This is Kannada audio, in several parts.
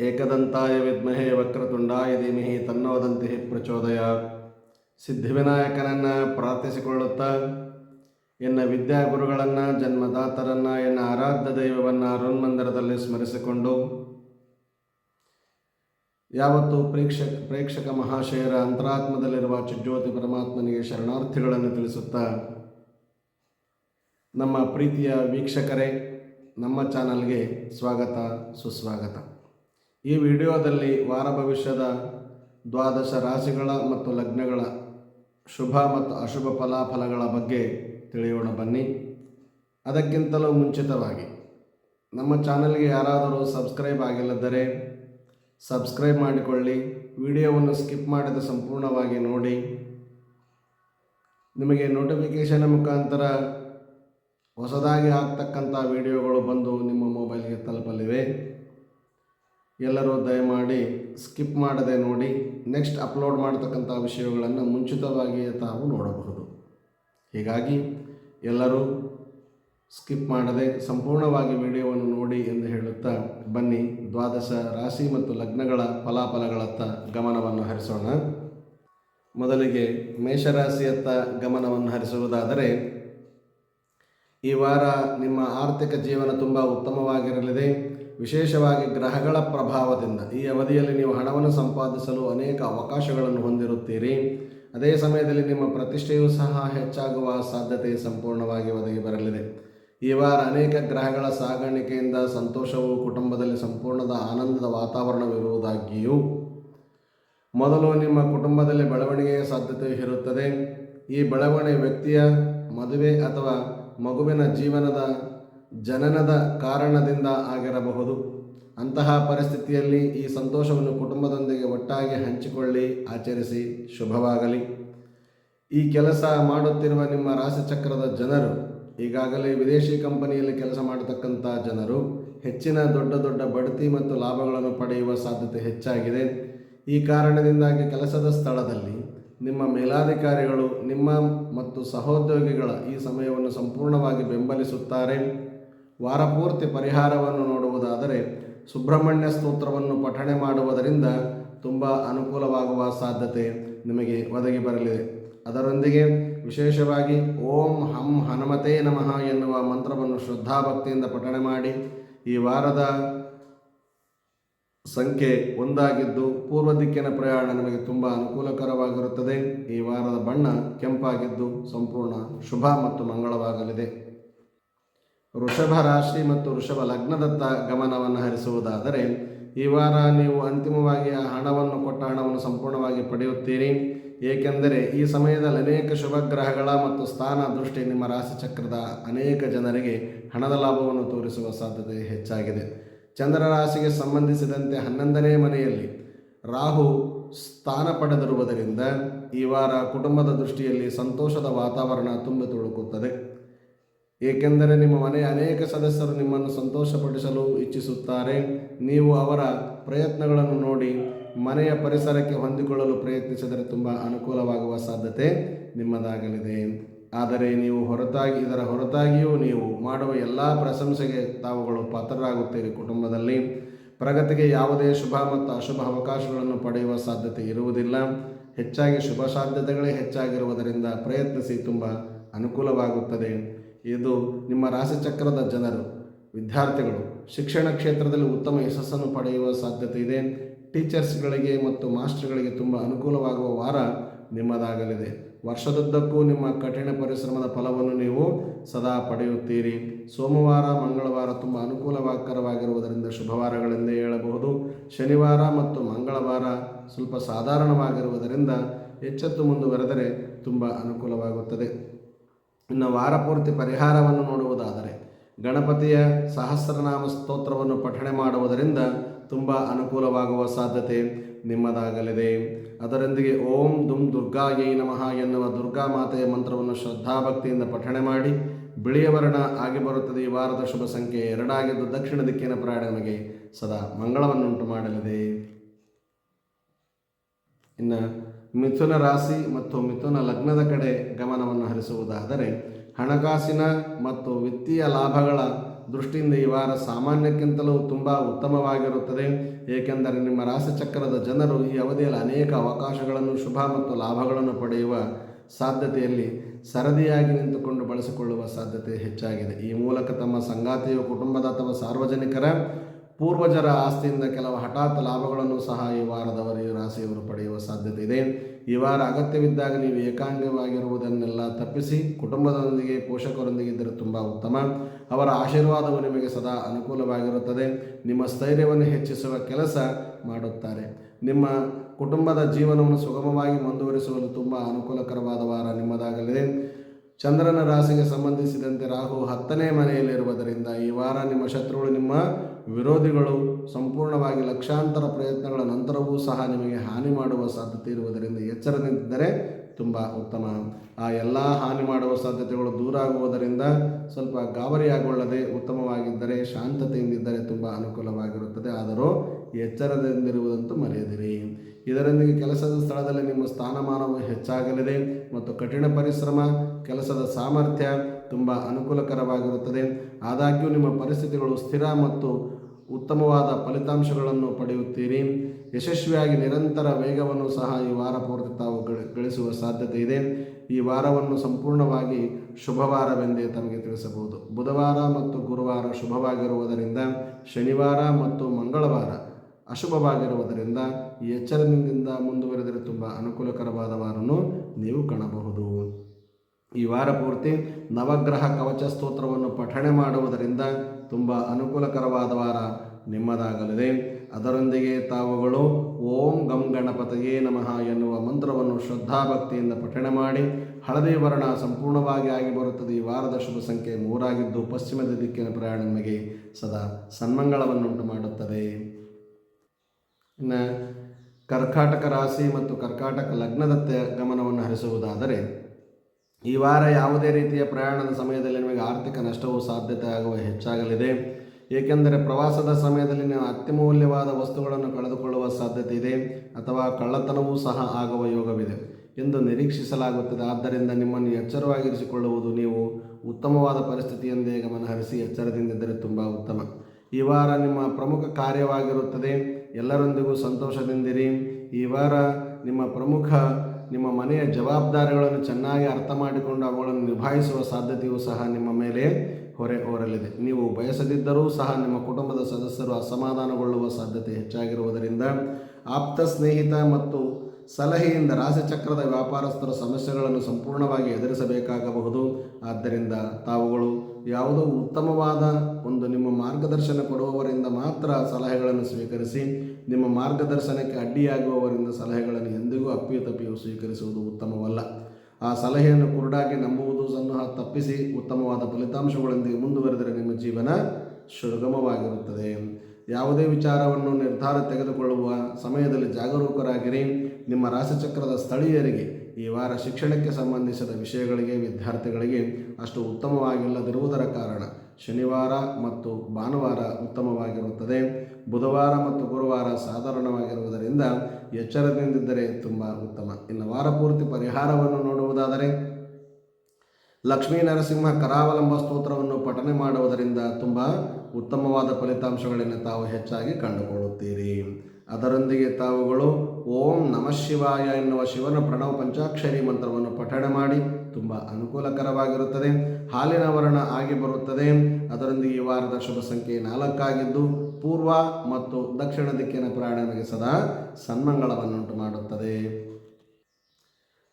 ಏಕದಂತಾಯ ವಿದ್ಮಹೆ ವಕ್ರತುಂಡಾಯ ಧೀಮಹಿ ತನ್ನೋದಂತಿ ಪ್ರಚೋದಯ. ಸಿದ್ಧಿವಿನಾಯಕನನ್ನು ಪ್ರಾರ್ಥಿಸಿಕೊಳ್ಳುತ್ತಾ ಎನ್ನ ವಿದ್ಯಾಗುರುಗಳನ್ನು, ಜನ್ಮದಾತರನ್ನು, ಎನ್ನ ಆರಾಧ್ಯ ದೈವವನ್ನು ಅರುಣ್ಮಂದಿರದಲ್ಲಿ ಸ್ಮರಿಸಿಕೊಂಡು ಯಾವತ್ತು ಪ್ರೇಕ್ಷಕ ಪ್ರೇಕ್ಷಕ ಮಹಾಶಯರ ಅಂತರಾತ್ಮದಲ್ಲಿರುವ ಚಿಜ್ಯೋತಿ ಪರಮಾತ್ಮನಿಗೆ ಶರಣಾರ್ಥಿಗಳನ್ನು ತಿಳಿಸುತ್ತಾ ನಮ್ಮ ಪ್ರೀತಿಯ ವೀಕ್ಷಕರೇ, ನಮ್ಮ ಚಾನಲ್ಗೆ ಸ್ವಾಗತ, ಸುಸ್ವಾಗತ. ಈ ವಿಡಿಯೋದಲ್ಲಿ ವಾರ ಭವಿಷ್ಯದ ದ್ವಾದಶ ರಾಶಿಗಳ ಮತ್ತು ಲಗ್ನಗಳ ಶುಭ ಮತ್ತು ಅಶುಭ ಫಲಾಫಲಗಳ ಬಗ್ಗೆ ತಿಳಿಯೋಣ ಬನ್ನಿ. ಅದಕ್ಕಿಂತಲೂ ಮುಂಚಿತವಾಗಿ, ನಮ್ಮ ಚಾನಲ್ಗೆ ಯಾರಾದರೂ ಸಬ್ಸ್ಕ್ರೈಬ್ ಆಗಿಲ್ಲದರೆ ಸಬ್ಸ್ಕ್ರೈಬ್ ಮಾಡಿಕೊಳ್ಳಿ. ವಿಡಿಯೋವನ್ನು ಸ್ಕಿಪ್ ಮಾಡದೆ ಸಂಪೂರ್ಣವಾಗಿ ನೋಡಿ. ನಿಮಗೆ ನೋಟಿಫಿಕೇಷನ್ ಮುಖಾಂತರ ಹೊಸದಾಗಿ ಆಗ್ತಕ್ಕಂಥ ವಿಡಿಯೋಗಳು ಬಂದು ನಿಮ್ಮ ಮೊಬೈಲ್ಗೆ ತಲುಪಲಿವೆ. ಎಲ್ಲರೂ ದಯಮಾಡಿ ಸ್ಕಿಪ್ ಮಾಡದೆ ನೋಡಿ, ನೆಕ್ಸ್ಟ್ ಅಪ್ಲೋಡ್ ಮಾಡತಕ್ಕಂಥ ವಿಷಯಗಳನ್ನು ಮುಂಚಿತವಾಗಿಯೇ ತಾವು ನೋಡಬಹುದು. ಹೀಗಾಗಿ ಎಲ್ಲರೂ ಸ್ಕಿಪ್ ಮಾಡದೆ ಸಂಪೂರ್ಣವಾಗಿ ವಿಡಿಯೋವನ್ನು ನೋಡಿ ಎಂದು ಹೇಳುತ್ತಾ ಬನ್ನಿ. ದ್ವಾದಶ ರಾಶಿ ಮತ್ತು ಲಗ್ನಗಳ ಫಲಾಫಲಗಳತ್ತ ಗಮನವನ್ನು ಹರಿಸೋಣ. ಮೊದಲಿಗೆ ಮೇಷರಾಶಿಯತ್ತ ಗಮನವನ್ನು ಹರಿಸುವುದಾದರೆ, ಈ ವಾರ ನಿಮ್ಮ ಆರ್ಥಿಕ ಜೀವನ ತುಂಬ ಉತ್ತಮವಾಗಿರಲಿದೆ. ವಿಶೇಷವಾಗಿ ಗ್ರಹಗಳ ಪ್ರಭಾವದಿಂದ. ಈ ಅವಧಿಯಲ್ಲಿ ನೀವು ಹಣವನ್ನು ಸಂಪಾದಿಸಲು ಅನೇಕ ಅವಕಾಶಗಳನ್ನು ಹೊಂದಿರುತ್ತೀರಿ. ಅದೇ ಸಮಯದಲ್ಲಿ ನಿಮ್ಮ ಪ್ರತಿಷ್ಠೆಯೂ ಸಹ ಹೆಚ್ಚಾಗುವ ಸಾಧ್ಯತೆ ಸಂಪೂರ್ಣವಾಗಿ ಒದಗಿ ಬರಲಿದೆ. ಈ ವಾರ ಅನೇಕ ಗ್ರಹಗಳ ಸಾಗಾಣಿಕೆಯಿಂದ ಸಂತೋಷವು ಕುಟುಂಬದಲ್ಲಿ ಸಂಪೂರ್ಣದ ಆನಂದದ ವಾತಾವರಣವಿರುವುದಾಗಿಯೂ ಮೊದಲು ನಿಮ್ಮ ಕುಟುಂಬದಲ್ಲಿ ಬೆಳವಣಿಗೆಯ ಸಾಧ್ಯತೆ ಇರುತ್ತದೆ. ಈ ಬೆಳವಣಿಗೆ ವ್ಯಕ್ತಿಯ ಮದುವೆ ಅಥವಾ ಮಗುವಿನ ಜೀವನದ ಜನನದ ಕಾರಣದಿಂದ ಆಗಿರಬಹುದು. ಅಂತಹ ಪರಿಸ್ಥಿತಿಯಲ್ಲಿ ಈ ಸಂತೋಷವನ್ನು ಕುಟುಂಬದೊಂದಿಗೆ ಒಟ್ಟಾಗಿ ಹಂಚಿಕೊಳ್ಳಿ, ಆಚರಿಸಿ, ಶುಭವಾಗಲಿ. ಈ ಕೆಲಸ ಮಾಡುತ್ತಿರುವ ನಿಮ್ಮ ರಾಶಿಚಕ್ರದ ಜನರು, ಈಗಾಗಲೇ ವಿದೇಶಿ ಕಂಪನಿಯಲ್ಲಿ ಕೆಲಸ ಮಾಡತಕ್ಕಂಥ ಜನರು, ಹೆಚ್ಚಿನ ದೊಡ್ಡ ದೊಡ್ಡ ಬಡ್ತಿ ಮತ್ತು ಲಾಭಗಳನ್ನು ಪಡೆಯುವ ಸಾಧ್ಯತೆ ಹೆಚ್ಚಾಗಿದೆ. ಈ ಕಾರಣದಿಂದಾಗಿ ಕೆಲಸದ ಸ್ಥಳದಲ್ಲಿ ನಿಮ್ಮ ಮೇಲಾಧಿಕಾರಿಗಳು, ನಿಮ್ಮ ಮತ್ತು ಸಹೋದ್ಯೋಗಿಗಳ ಈ ಸಮಯವನ್ನು ಸಂಪೂರ್ಣವಾಗಿ ಬೆಂಬಲಿಸುತ್ತಾರೆ. ವಾರಪೂರ್ತಿ ಪರಿಹಾರವನ್ನು ನೋಡುವುದಾದರೆ ಸುಬ್ರಹ್ಮಣ್ಯ ಸ್ತೋತ್ರವನ್ನು ಪಠಣೆ ಮಾಡುವುದರಿಂದ ತುಂಬ ಅನುಕೂಲವಾಗುವ ಸಾಧ್ಯತೆ ನಿಮಗೆ ಒದಗಿ ಬರಲಿದೆ. ಅದರೊಂದಿಗೆ ವಿಶೇಷವಾಗಿ ಓಂ ಹಂ ಹನುಮತೇ ನಮಃ ಎನ್ನುವ ಮಂತ್ರವನ್ನು ಶ್ರದ್ಧಾಭಕ್ತಿಯಿಂದ ಪಠಣೆ ಮಾಡಿ ಈ ವಾರದ ಸಂಖ್ಯೆ ಒಂದಾಗಿದ್ದು ಪೂರ್ವ ದಿಕ್ಕಿನ ಪ್ರಯಾಣ ನಿಮಗೆ ತುಂಬ ಅನುಕೂಲಕರವಾಗಿರುತ್ತದೆ. ಈ ವಾರದ ಬಣ್ಣ ಕೆಂಪಾಗಿದ್ದು ಸಂಪೂರ್ಣ ಶುಭ ಮತ್ತು ಮಂಗಳವಾಗಲಿದೆ. ವೃಷಭ ರಾಶಿ ಮತ್ತು ವೃಷಭ ಲಗ್ನದತ್ತ ಗಮನವನ್ನು ಹರಿಸುವುದಾದರೆ, ಈ ವಾರ ನೀವು ಅಂತಿಮವಾಗಿ ಆ ಹಣವನ್ನು ಕೊಟ್ಟ ಹಣವನ್ನು ಸಂಪೂರ್ಣವಾಗಿ ಪಡೆಯುತ್ತೀರಿ. ಏಕೆಂದರೆ ಈ ಸಮಯದಲ್ಲಿ ಅನೇಕ ಶುಭ ಗ್ರಹಗಳ ಮತ್ತು ಸ್ಥಾನ ದೃಷ್ಟಿ ನಿಮ್ಮ ರಾಶಿಚಕ್ರದ ಅನೇಕ ಜನರಿಗೆ ಹಣದ ಲಾಭವನ್ನು ತೋರಿಸುವ ಸಾಧ್ಯತೆ ಹೆಚ್ಚಾಗಿದೆ. ಚಂದ್ರ ರಾಶಿಗೆ ಸಂಬಂಧಿಸಿದಂತೆ ಹನ್ನೊಂದನೇ ಮನೆಯಲ್ಲಿ ರಾಹು ಸ್ಥಾನ ಪಡೆದಿರುವುದರಿಂದ ಈ ವಾರ ಕುಟುಂಬದ ದೃಷ್ಟಿಯಲ್ಲಿ ಸಂತೋಷದ ವಾತಾವರಣ ತುಂಬಿ ತುಳುಕುತ್ತದೆ. ಏಕೆಂದರೆ ನಿಮ್ಮ ಮನೆಯ ಅನೇಕ ಸದಸ್ಯರು ನಿಮ್ಮನ್ನು ಸಂತೋಷಪಡಿಸಲು ಇಚ್ಛಿಸುತ್ತಾರೆ. ನೀವು ಅವರ ಪ್ರಯತ್ನಗಳನ್ನು ನೋಡಿ ಮನೆಯ ಪರಿಸರಕ್ಕೆ ಹೊಂದಿಕೊಳ್ಳಲು ಪ್ರಯತ್ನಿಸಿದರೆ ತುಂಬ ಅನುಕೂಲವಾಗುವ ಸಾಧ್ಯತೆ ನಿಮ್ಮದಾಗಲಿದೆ. ಆದರೆ ನೀವು ಹೊರತಾಗಿ, ಇದರ ಹೊರತಾಗಿಯೂ ನೀವು ಮಾಡುವ ಎಲ್ಲ ಪ್ರಶಂಸೆಗೆ ತಾವುಗಳು ಪಾತ್ರರಾಗುತ್ತೀರಿ. ಕುಟುಂಬದಲ್ಲಿ ಪ್ರಗತಿಗೆ ಯಾವುದೇ ಶುಭ ಮತ್ತು ಅಶುಭ ಅವಕಾಶಗಳನ್ನು ಪಡೆಯುವ ಸಾಧ್ಯತೆ ಇರುವುದಿಲ್ಲ. ಹೆಚ್ಚಾಗಿ ಶುಭ ಸಾಧ್ಯತೆಗಳೇ ಹೆಚ್ಚಾಗಿರುವುದರಿಂದ ಪ್ರಯತ್ನಿಸಿ ತುಂಬ ಅನುಕೂಲವಾಗುತ್ತದೆ. ಇದು ನಿಮ್ಮ ರಾಶಿಚಕ್ರದ ಜನರು, ವಿದ್ಯಾರ್ಥಿಗಳು. ಶಿಕ್ಷಣ ಕ್ಷೇತ್ರದಲ್ಲಿ ಉತ್ತಮ ಯಶಸ್ಸನ್ನು ಪಡೆಯುವ ಸಾಧ್ಯತೆ ಇದೆ. ಟೀಚರ್ಸ್ಗಳಿಗೆ ಮತ್ತು ಮಾಸ್ಟರ್ಗಳಿಗೆ ತುಂಬ ಅನುಕೂಲವಾಗುವ ವಾರ ನಿಮ್ಮದಾಗಲಿದೆ. ವರ್ಷದುದ್ದಕ್ಕೂ ನಿಮ್ಮ ಕಠಿಣ ಪರಿಶ್ರಮದ ಫಲವನ್ನು ನೀವು ಸದಾ ಪಡೆಯುತ್ತೀರಿ. ಸೋಮವಾರ, ಮಂಗಳವಾರ ತುಂಬ ಅನುಕೂಲಕರವಾಗಿರುವುದರಿಂದ ಶುಭವಾರಗಳೆಂದೇ ಹೇಳಬಹುದು. ಶನಿವಾರ ಮತ್ತು ಮಂಗಳವಾರ ಸ್ವಲ್ಪ ಸಾಧಾರಣವಾಗಿರುವುದರಿಂದ ಎಚ್ಚೆತ್ತು ಮುಂದುವರೆದರೆ ತುಂಬ ಅನುಕೂಲವಾಗುತ್ತದೆ. ಇನ್ನು ವಾರಪೂರ್ತಿ ಪರಿಹಾರವನ್ನು ನೋಡುವುದಾದರೆ ಗಣಪತಿಯ ಸಹಸ್ರನಾಮ ಸ್ತೋತ್ರವನ್ನು ಪಠಣೆ ಮಾಡುವುದರಿಂದ ತುಂಬ ಅನುಕೂಲವಾಗುವ ಸಾಧ್ಯತೆ ನಿಮ್ಮದಾಗಲಿದೆ. ಅದರೊಂದಿಗೆ ಓಂ ದುಂ ದುರ್ಗಾಯೈ ನಮಃ ಎನ್ನುವ ದುರ್ಗಾ ಮಾತೆಯ ಮಂತ್ರವನ್ನು ಶ್ರದ್ಧಾಭಕ್ತಿಯಿಂದ ಪಠಣೆ ಮಾಡಿ, ಬಿಳಿಯ ವರ್ಣ ಆಗಿ ಬರುತ್ತದೆ. ಈ ವಾರದ ಶುಭ ಸಂಖ್ಯೆ ಎರಡಾಗಿದ್ದು ದಕ್ಷಿಣ ದಿಕ್ಕಿನ ಪ್ರಯಾಣ ನಮಗೆ ಸದಾ ಮಂಗಳವನ್ನುಂಟು ಮಾಡಲಿದೆ. ಇನ್ನು ಮಿಥುನ ರಾಶಿ ಮತ್ತು ಮಿಥುನ ಲಗ್ನದ ಕಡೆ ಗಮನವನ್ನು ಹರಿಸುವುದಾದರೆ, ಹಣಕಾಸಿನ ಮತ್ತು ವಿತ್ತೀಯ ಲಾಭಗಳ ದೃಷ್ಟಿಯಿಂದ ಈ ವಾರ ಸಾಮಾನ್ಯಕ್ಕಿಂತಲೂ ತುಂಬ ಉತ್ತಮವಾಗಿರುತ್ತದೆ. ಏಕೆಂದರೆ ನಿಮ್ಮ ರಾಶಿಚಕ್ರದ ಜನರು ಈ ಅವಧಿಯಲ್ಲಿ ಅನೇಕ ಅವಕಾಶಗಳನ್ನು, ಶುಭ ಮತ್ತು ಲಾಭಗಳನ್ನು ಪಡೆಯುವ ಸಾಧ್ಯತೆಯಲ್ಲಿ ಸರದಿಯಾಗಿ ನಿಂತುಕೊಂಡು ಬಳಸಿಕೊಳ್ಳುವ ಸಾಧ್ಯತೆ ಹೆಚ್ಚಾಗಿದೆ. ಈ ಮೂಲಕ ತಮ್ಮ ಸಂಗಾತಿಯು, ಕುಟುಂಬದ ಅಥವಾ ಸಾರ್ವಜನಿಕರ ಪೂರ್ವಜರ ಆಸ್ತಿಯಿಂದ ಕೆಲವು ಹಠಾತ್ ಲಾಭಗಳನ್ನು ಸಹ ಈ ವಾರದವರು ಈ ರಾಶಿಯವರು ಪಡೆಯುವ ಸಾಧ್ಯತೆ ಇದೆ. ಈ ವಾರ ಅಗತ್ಯವಿದ್ದಾಗ ನೀವು ಏಕಾಂಗವಾಗಿರುವುದನ್ನೆಲ್ಲ ತಪ್ಪಿಸಿ, ಕುಟುಂಬದೊಂದಿಗೆ ಪೋಷಕರೊಂದಿಗೆ ಇದ್ದರೆ ತುಂಬ ಉತ್ತಮ. ಅವರ ಆಶೀರ್ವಾದವು ನಿಮಗೆ ಸದಾ ಅನುಕೂಲವಾಗಿರುತ್ತದೆ. ನಿಮ್ಮ ಸ್ಥೈರ್ಯವನ್ನು ಹೆಚ್ಚಿಸುವ ಕೆಲಸ ಮಾಡುತ್ತಾರೆ. ನಿಮ್ಮ ಕುಟುಂಬದ ಜೀವನವನ್ನು ಸುಗಮವಾಗಿ ಮುಂದುವರಿಸುವುದು ತುಂಬ ಅನುಕೂಲಕರವಾದ ವಾರ ನಿಮ್ಮದಾಗಲಿದೆ. ಚಂದ್ರನ ರಾಶಿಗೆ ಸಂಬಂಧಿಸಿದಂತೆ ರಾಹು ಹತ್ತನೇ ಮನೆಯಲ್ಲಿರುವುದರಿಂದ ಈ ವಾರ ನಿಮ್ಮ ಶತ್ರುಗಳು ನಿಮ್ಮ ವಿರೋಧಿಗಳು ಸಂಪೂರ್ಣವಾಗಿ ಲಕ್ಷಾಂತರ ಪ್ರಯತ್ನಗಳ ನಂತರವೂ ಸಹ ನಿಮಗೆ ಹಾನಿ ಮಾಡುವ ಸಾಧ್ಯತೆ ಇರುವುದರಿಂದ ಎಚ್ಚರದಿಂದಿದ್ದರೆ ತುಂಬ ಉತ್ತಮ. ಆ ಎಲ್ಲ ಹಾನಿ ಮಾಡುವ ಸಾಧ್ಯತೆಗಳು ದೂರ ಆಗುವುದರಿಂದ ಸ್ವಲ್ಪ ಗಾಬರಿಯಾಗೊಳ್ಳದೆ ಉತ್ತಮವಾಗಿದ್ದರೆ ಶಾಂತತೆಯಿಂದಿದ್ದರೆ ತುಂಬ ಅನುಕೂಲವಾಗಿರುತ್ತದೆ. ಆದರೂ ಎಚ್ಚರದಿಂದಿರುವುದಂತೂ ಮರೆಯದಿರಿ. ಇದರೊಂದಿಗೆ ಕೆಲಸದ ಸ್ಥಳದಲ್ಲಿ ನಿಮ್ಮ ಸ್ಥಾನಮಾನವು ಹೆಚ್ಚಾಗಲಿದೆ ಮತ್ತು ಕಠಿಣ ಪರಿಶ್ರಮ, ಕೆಲಸದ ಸಾಮರ್ಥ್ಯ ತುಂಬ ಅನುಕೂಲಕರವಾಗಿರುತ್ತದೆ. ಆದಾಗ್ಯೂ ನಿಮ್ಮ ಪರಿಸ್ಥಿತಿಗಳು ಸ್ಥಿರ ಮತ್ತು ಉತ್ತಮವಾದ ಫಲಿತಾಂಶಗಳನ್ನು ಪಡೆಯುತ್ತೀರಿ. ಯಶಸ್ವಿಯಾಗಿ ನಿರಂತರ ವೇಗವನ್ನು ಸಹ ಈ ವಾರ ಪೂರ್ತಿ ತಾವು ಗಳ- ಗಳಿಸುವ ಸಾಧ್ಯತೆ ಇದೆ. ಈ ವಾರವನ್ನು ಸಂಪೂರ್ಣವಾಗಿ ಶುಭವಾರವೆಂದೇ ತಮಗೆ ತಿಳಿಸಬಹುದು. ಬುಧವಾರ ಮತ್ತು ಗುರುವಾರ ಶುಭವಾಗಿರುವುದರಿಂದ, ಶನಿವಾರ ಮತ್ತು ಮಂಗಳವಾರ ಅಶುಭವಾಗಿರುವುದರಿಂದ ಈ ಎಚ್ಚರದಿಂದ ಮುಂದುವರೆದರೆ ತುಂಬ ಅನುಕೂಲಕರವಾದ ವಾರನ್ನು ನೀವು ಕಾಣಬಹುದು. ಈ ವಾರ ಪೂರ್ತಿ ನವಗ್ರಹ ಕವಚ ಸ್ತೋತ್ರವನ್ನು ಪಠಣೆ ಮಾಡುವುದರಿಂದ ತುಂಬ ಅನುಕೂಲಕರವಾದ ವಾರ ನಿಮ್ಮದಾಗಲಿದೆ. ಅದರೊಂದಿಗೆ ತಾವುಗಳು ಓಂ ಗಂ ಗಣಪತಯೇ ನಮಃ ಎನ್ನುವ ಮಂತ್ರವನ್ನು ಶ್ರದ್ಧಾಭಕ್ತಿಯಿಂದ ಪಠಣ ಮಾಡಿ, ಹಳದಿ ವರ್ಣ ಸಂಪೂರ್ಣವಾಗಿ ಆಗಿ ಬರುತ್ತದೆ. ಈ ವಾರದ ಶುಭ ಸಂಖ್ಯೆ ಮೂರಾಗಿದ್ದು ಪಶ್ಚಿಮದ ದಿಕ್ಕಿನ ಪ್ರಯಾಣ ನಿಮಗೆ ಸದಾ ಸನ್ಮಂಗಳವನ್ನುಂಟು ಮಾಡುತ್ತದೆ. ಇನ್ನು ಕರ್ಕಾಟಕ ರಾಶಿ ಮತ್ತು ಕರ್ಕಾಟಕ ಲಗ್ನದತ್ತ ಗಮನವನ್ನು ಹರಿಸುವುದಾದರೆ ಈ ವಾರ ಯಾವುದೇ ರೀತಿಯ ಪ್ರಯಾಣದ ಸಮಯದಲ್ಲಿ ನಿಮಗೆ ಆರ್ಥಿಕ ನಷ್ಟವು ಸಾಧ್ಯತೆ ಆಗುವ ಹೆಚ್ಚಾಗಲಿದೆ. ಏಕೆಂದರೆ ಪ್ರವಾಸದ ಸಮಯದಲ್ಲಿ ನೀವು ಅತ್ಯಮೂಲ್ಯವಾದ ವಸ್ತುಗಳನ್ನು ಕಳೆದುಕೊಳ್ಳುವ ಸಾಧ್ಯತೆ ಇದೆ ಅಥವಾ ಕಳ್ಳತನವೂ ಸಹ ಆಗುವ ಯೋಗವಿದೆ ಎಂದು ನಿರೀಕ್ಷಿಸಲಾಗುತ್ತದೆ. ಆದ್ದರಿಂದ ನಿಮ್ಮನ್ನು ಎಚ್ಚರವಾಗಿರಿಸಿಕೊಳ್ಳುವುದು ನೀವು ಉತ್ತಮವಾದ ಪರಿಸ್ಥಿತಿಯೆಂದೇ ಗಮನಹರಿಸಿ ಎಚ್ಚರದಿಂದಿದ್ದರೆ ತುಂಬ ಉತ್ತಮ. ಈ ವಾರ ನಿಮ್ಮ ಪ್ರಮುಖ ಕಾರ್ಯವಾಗಿರುತ್ತದೆ. ಎಲ್ಲರೊಂದಿಗೂ ಸಂತೋಷದಿಂದಿರಿ. ಈ ವಾರ ನಿಮ್ಮ ಪ್ರಮುಖ ನಿಮ್ಮ ಮನೆಯ ಜವಾಬ್ದಾರಿಗಳನ್ನು ಚೆನ್ನಾಗಿ ಅರ್ಥ ಮಾಡಿಕೊಂಡು ಅವುಗಳನ್ನು ನಿಭಾಯಿಸುವ ಸಾಧ್ಯತೆಯೂ ಸಹ ನಿಮ್ಮ ಮೇಲೆ ಹೊರೆ ಹೊರಲಿದೆ. ನೀವು ಬಯಸದಿದ್ದರೂ ಸಹ ನಿಮ್ಮ ಕುಟುಂಬದ ಸದಸ್ಯರು ಅಸಮಾಧಾನಗೊಳ್ಳುವ ಸಾಧ್ಯತೆ ಹೆಚ್ಚಾಗಿರುವುದರಿಂದ ಆಪ್ತ ಸ್ನೇಹಿತ ಮತ್ತು ಸಲಹೆಯಿಂದ ರಾಶಿಚಕ್ರದ ವ್ಯಾಪಾರಸ್ಥರ ಸಮಸ್ಯೆಗಳನ್ನು ಸಂಪೂರ್ಣವಾಗಿ ಎದುರಿಸಬೇಕಾಗಬಹುದು. ಆದ್ದರಿಂದ ತಾವುಗಳು ಯಾವುದೋ ಉತ್ತಮವಾದ ಒಂದು ನಿಮ್ಮ ಮಾರ್ಗದರ್ಶನ ಕೊಡುವವರಿಂದ ಮಾತ್ರ ಸಲಹೆಗಳನ್ನು ಸ್ವೀಕರಿಸಿ ನಿಮ್ಮ ಮಾರ್ಗದರ್ಶನಕ್ಕೆ ಅಡ್ಡಿಯಾಗುವವರಿಂದ ಸಲಹೆಗಳನ್ನು ಎಂದಿಗೂ ಅಪ್ಪಿಯು ತಪ್ಪಿಯು ಸ್ವೀಕರಿಸುವುದು ಉತ್ತಮವಲ್ಲ. ಆ ಸಲಹೆಯನ್ನು ಕುರುಡಾಗಿ ನಂಬುವುದು ಸಹ ತಪ್ಪಿಸಿ ಉತ್ತಮವಾದ ಫಲಿತಾಂಶಗಳೊಂದಿಗೆ ಮುಂದುವರೆದರೆ ನಿಮ್ಮ ಜೀವನ ಸುಗಮವಾಗಿರುತ್ತದೆ. ಯಾವುದೇ ವಿಚಾರವನ್ನು ನಿರ್ಧಾರ ತೆಗೆದುಕೊಳ್ಳುವ ಸಮಯದಲ್ಲಿ ಜಾಗರೂಕರಾಗಿರಿ. ನಿಮ್ಮ ರಾಶಿಚಕ್ರದ ಸ್ಥಳೀಯರಿಗೆ ಈ ವಾರ ಶಿಕ್ಷಣಕ್ಕೆ ಸಂಬಂಧಿಸಿದ ವಿಷಯಗಳಿಗೆ, ವಿದ್ಯಾರ್ಥಿಗಳಿಗೆ ಅಷ್ಟು ಉತ್ತಮವಾಗಿಲ್ಲದಿರುವುದರ ಕಾರಣ ಶನಿವಾರ ಮತ್ತು ಭಾನುವಾರ ಉತ್ತಮವಾಗಿರುತ್ತದೆ. ಬುಧವಾರ ಮತ್ತು ಗುರುವಾರ ಸಾಧಾರಣವಾಗಿರುವುದರಿಂದ ಎಚ್ಚರದಿಂದಿದ್ದರೆ ತುಂಬ ಉತ್ತಮ. ಇನ್ನು ವಾರ ಪೂರ್ತಿ ಪರಿಹಾರವನ್ನು ನೋಡುವುದಾದರೆ, ಲಕ್ಷ್ಮೀ ನರಸಿಂಹ ಕರಾವಲಂಬ ಸ್ತೋತ್ರವನ್ನು ಪಠನೆ ಮಾಡುವುದರಿಂದ ತುಂಬ ಉತ್ತಮವಾದ ಫಲಿತಾಂಶಗಳನ್ನು ತಾವು ಹೆಚ್ಚಾಗಿ ಕಂಡುಕೊಳ್ಳುತ್ತೀರಿ. ಅದರೊಂದಿಗೆ ತಾವುಗಳು ಓಂ ನಮಃ ಶಿವಾಯ ಎನ್ನುವ ಶಿವನ ಪ್ರಣವ ಪಂಚಾಕ್ಷರಿ ಮಂತ್ರವನ್ನು ಪಠಣೆ ಮಾಡಿ ತುಂಬ ಅನುಕೂಲಕರವಾಗಿರುತ್ತದೆ. ಹಾಲಿನ ವರ್ಣ ಆಗಿ ಬರುತ್ತದೆ. ಅದರೊಂದಿಗೆ ಈ ವಾರದ ಶುಭ ಸಂಖ್ಯೆ ನಾಲ್ಕಾಗಿದ್ದು ಪೂರ್ವ ಮತ್ತು ದಕ್ಷಿಣ ದಿಕ್ಕಿನ ಪ್ರಯಾಣಕ್ಕೆ ಸದಾ ಸನ್ಮಂಗಳವನ್ನುಂಟು ಮಾಡುತ್ತದೆ.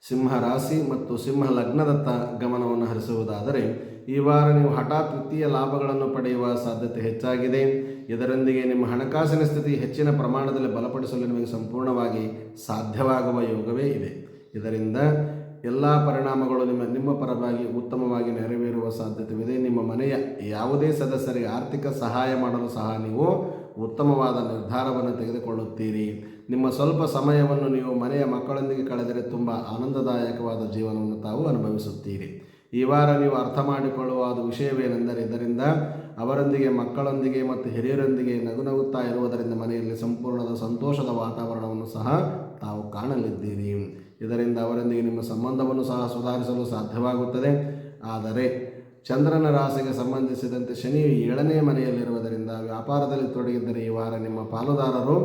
ಸಿಂಹ ರಾಶಿ ಮತ್ತು ಸಿಂಹ ಲಗ್ನದತ್ತ ಗಮನವನ್ನು ಹರಿಸುವುದಾದರೆ, ಈ ವಾರ ನೀವು ಹಠಾತ್ ವಿತ್ತೀಯ ಲಾಭಗಳನ್ನು ಪಡೆಯುವ ಸಾಧ್ಯತೆ ಹೆಚ್ಚಾಗಿದೆ. ಇದರೊಂದಿಗೆ ನಿಮ್ಮ ಹಣಕಾಸಿನ ಸ್ಥಿತಿ ಹೆಚ್ಚಿನ ಪ್ರಮಾಣದಲ್ಲಿ ಬಲಪಡಿಸಲು ನಿಮಗೆ ಸಂಪೂರ್ಣವಾಗಿ ಸಾಧ್ಯವಾಗುವ ಯೋಗವೇ ಇದೆ. ಇದರಿಂದ ಎಲ್ಲ ಪರಿಣಾಮಗಳು ನಿಮ್ಮ ನಿಮ್ಮ ಪರವಾಗಿ ಉತ್ತಮವಾಗಿ ನೆರವೇರುವ ಸಾಧ್ಯತೆವಿದೆ ನಿಮ್ಮ ಮನೆಯ ಯಾವುದೇ ಸದಸ್ಯರಿಗೆ ಆರ್ಥಿಕ ಸಹಾಯ ಮಾಡಲು ಸಹ ನೀವು ಉತ್ತಮವಾದ ನಿರ್ಧಾರವನ್ನು ತೆಗೆದುಕೊಳ್ಳುತ್ತೀರಿ. ನಿಮ್ಮ ಸ್ವಲ್ಪ ಸಮಯವನ್ನು ನೀವು ಮನೆಯ ಮಕ್ಕಳೊಂದಿಗೆ ಕಳೆದರೆ ತುಂಬ ಆನಂದದಾಯಕವಾದ ಜೀವನವನ್ನು ತಾವು ಅನುಭವಿಸುತ್ತೀರಿ. ಈ ವಾರ ನೀವು ಅರ್ಥ ಮಾಡಿಕೊಳ್ಳುವ ಅದು ವಿಷಯವೇನೆಂದರೆ, ಇದರಿಂದ ಅವರೊಂದಿಗೆ, ಮಕ್ಕಳೊಂದಿಗೆ ಮತ್ತು ಹಿರಿಯರೊಂದಿಗೆ ನಗುನಗುತ್ತಾ ಇರುವುದರಿಂದ ಮನೆಯಲ್ಲಿ ಸಂಪೂರ್ಣದ ಸಂತೋಷದ ವಾತಾವರಣವನ್ನು ಸಹ ತಾವು ಕಾಣಲಿದ್ದೀರಿ. ಇದರಿಂದ ಅವರೊಂದಿಗೆ ನಿಮ್ಮ ಸಂಬಂಧವನ್ನು ಸಹ ಸುಧಾರಿಸಲು ಸಾಧ್ಯವಾಗುತ್ತದೆ. ಆದರೆ ಚಂದ್ರನ ರಾಶಿಗೆ ಸಂಬಂಧಿಸಿದಂತೆ ಶನಿಯು ಏಳನೇ ಮನೆಯಲ್ಲಿರುವುದರಿಂದ ವ್ಯಾಪಾರದಲ್ಲಿ ತೊಡಗಿದ್ದರೆ ಈ ವಾರ ನಿಮ್ಮ ಪಾಲುದಾರರು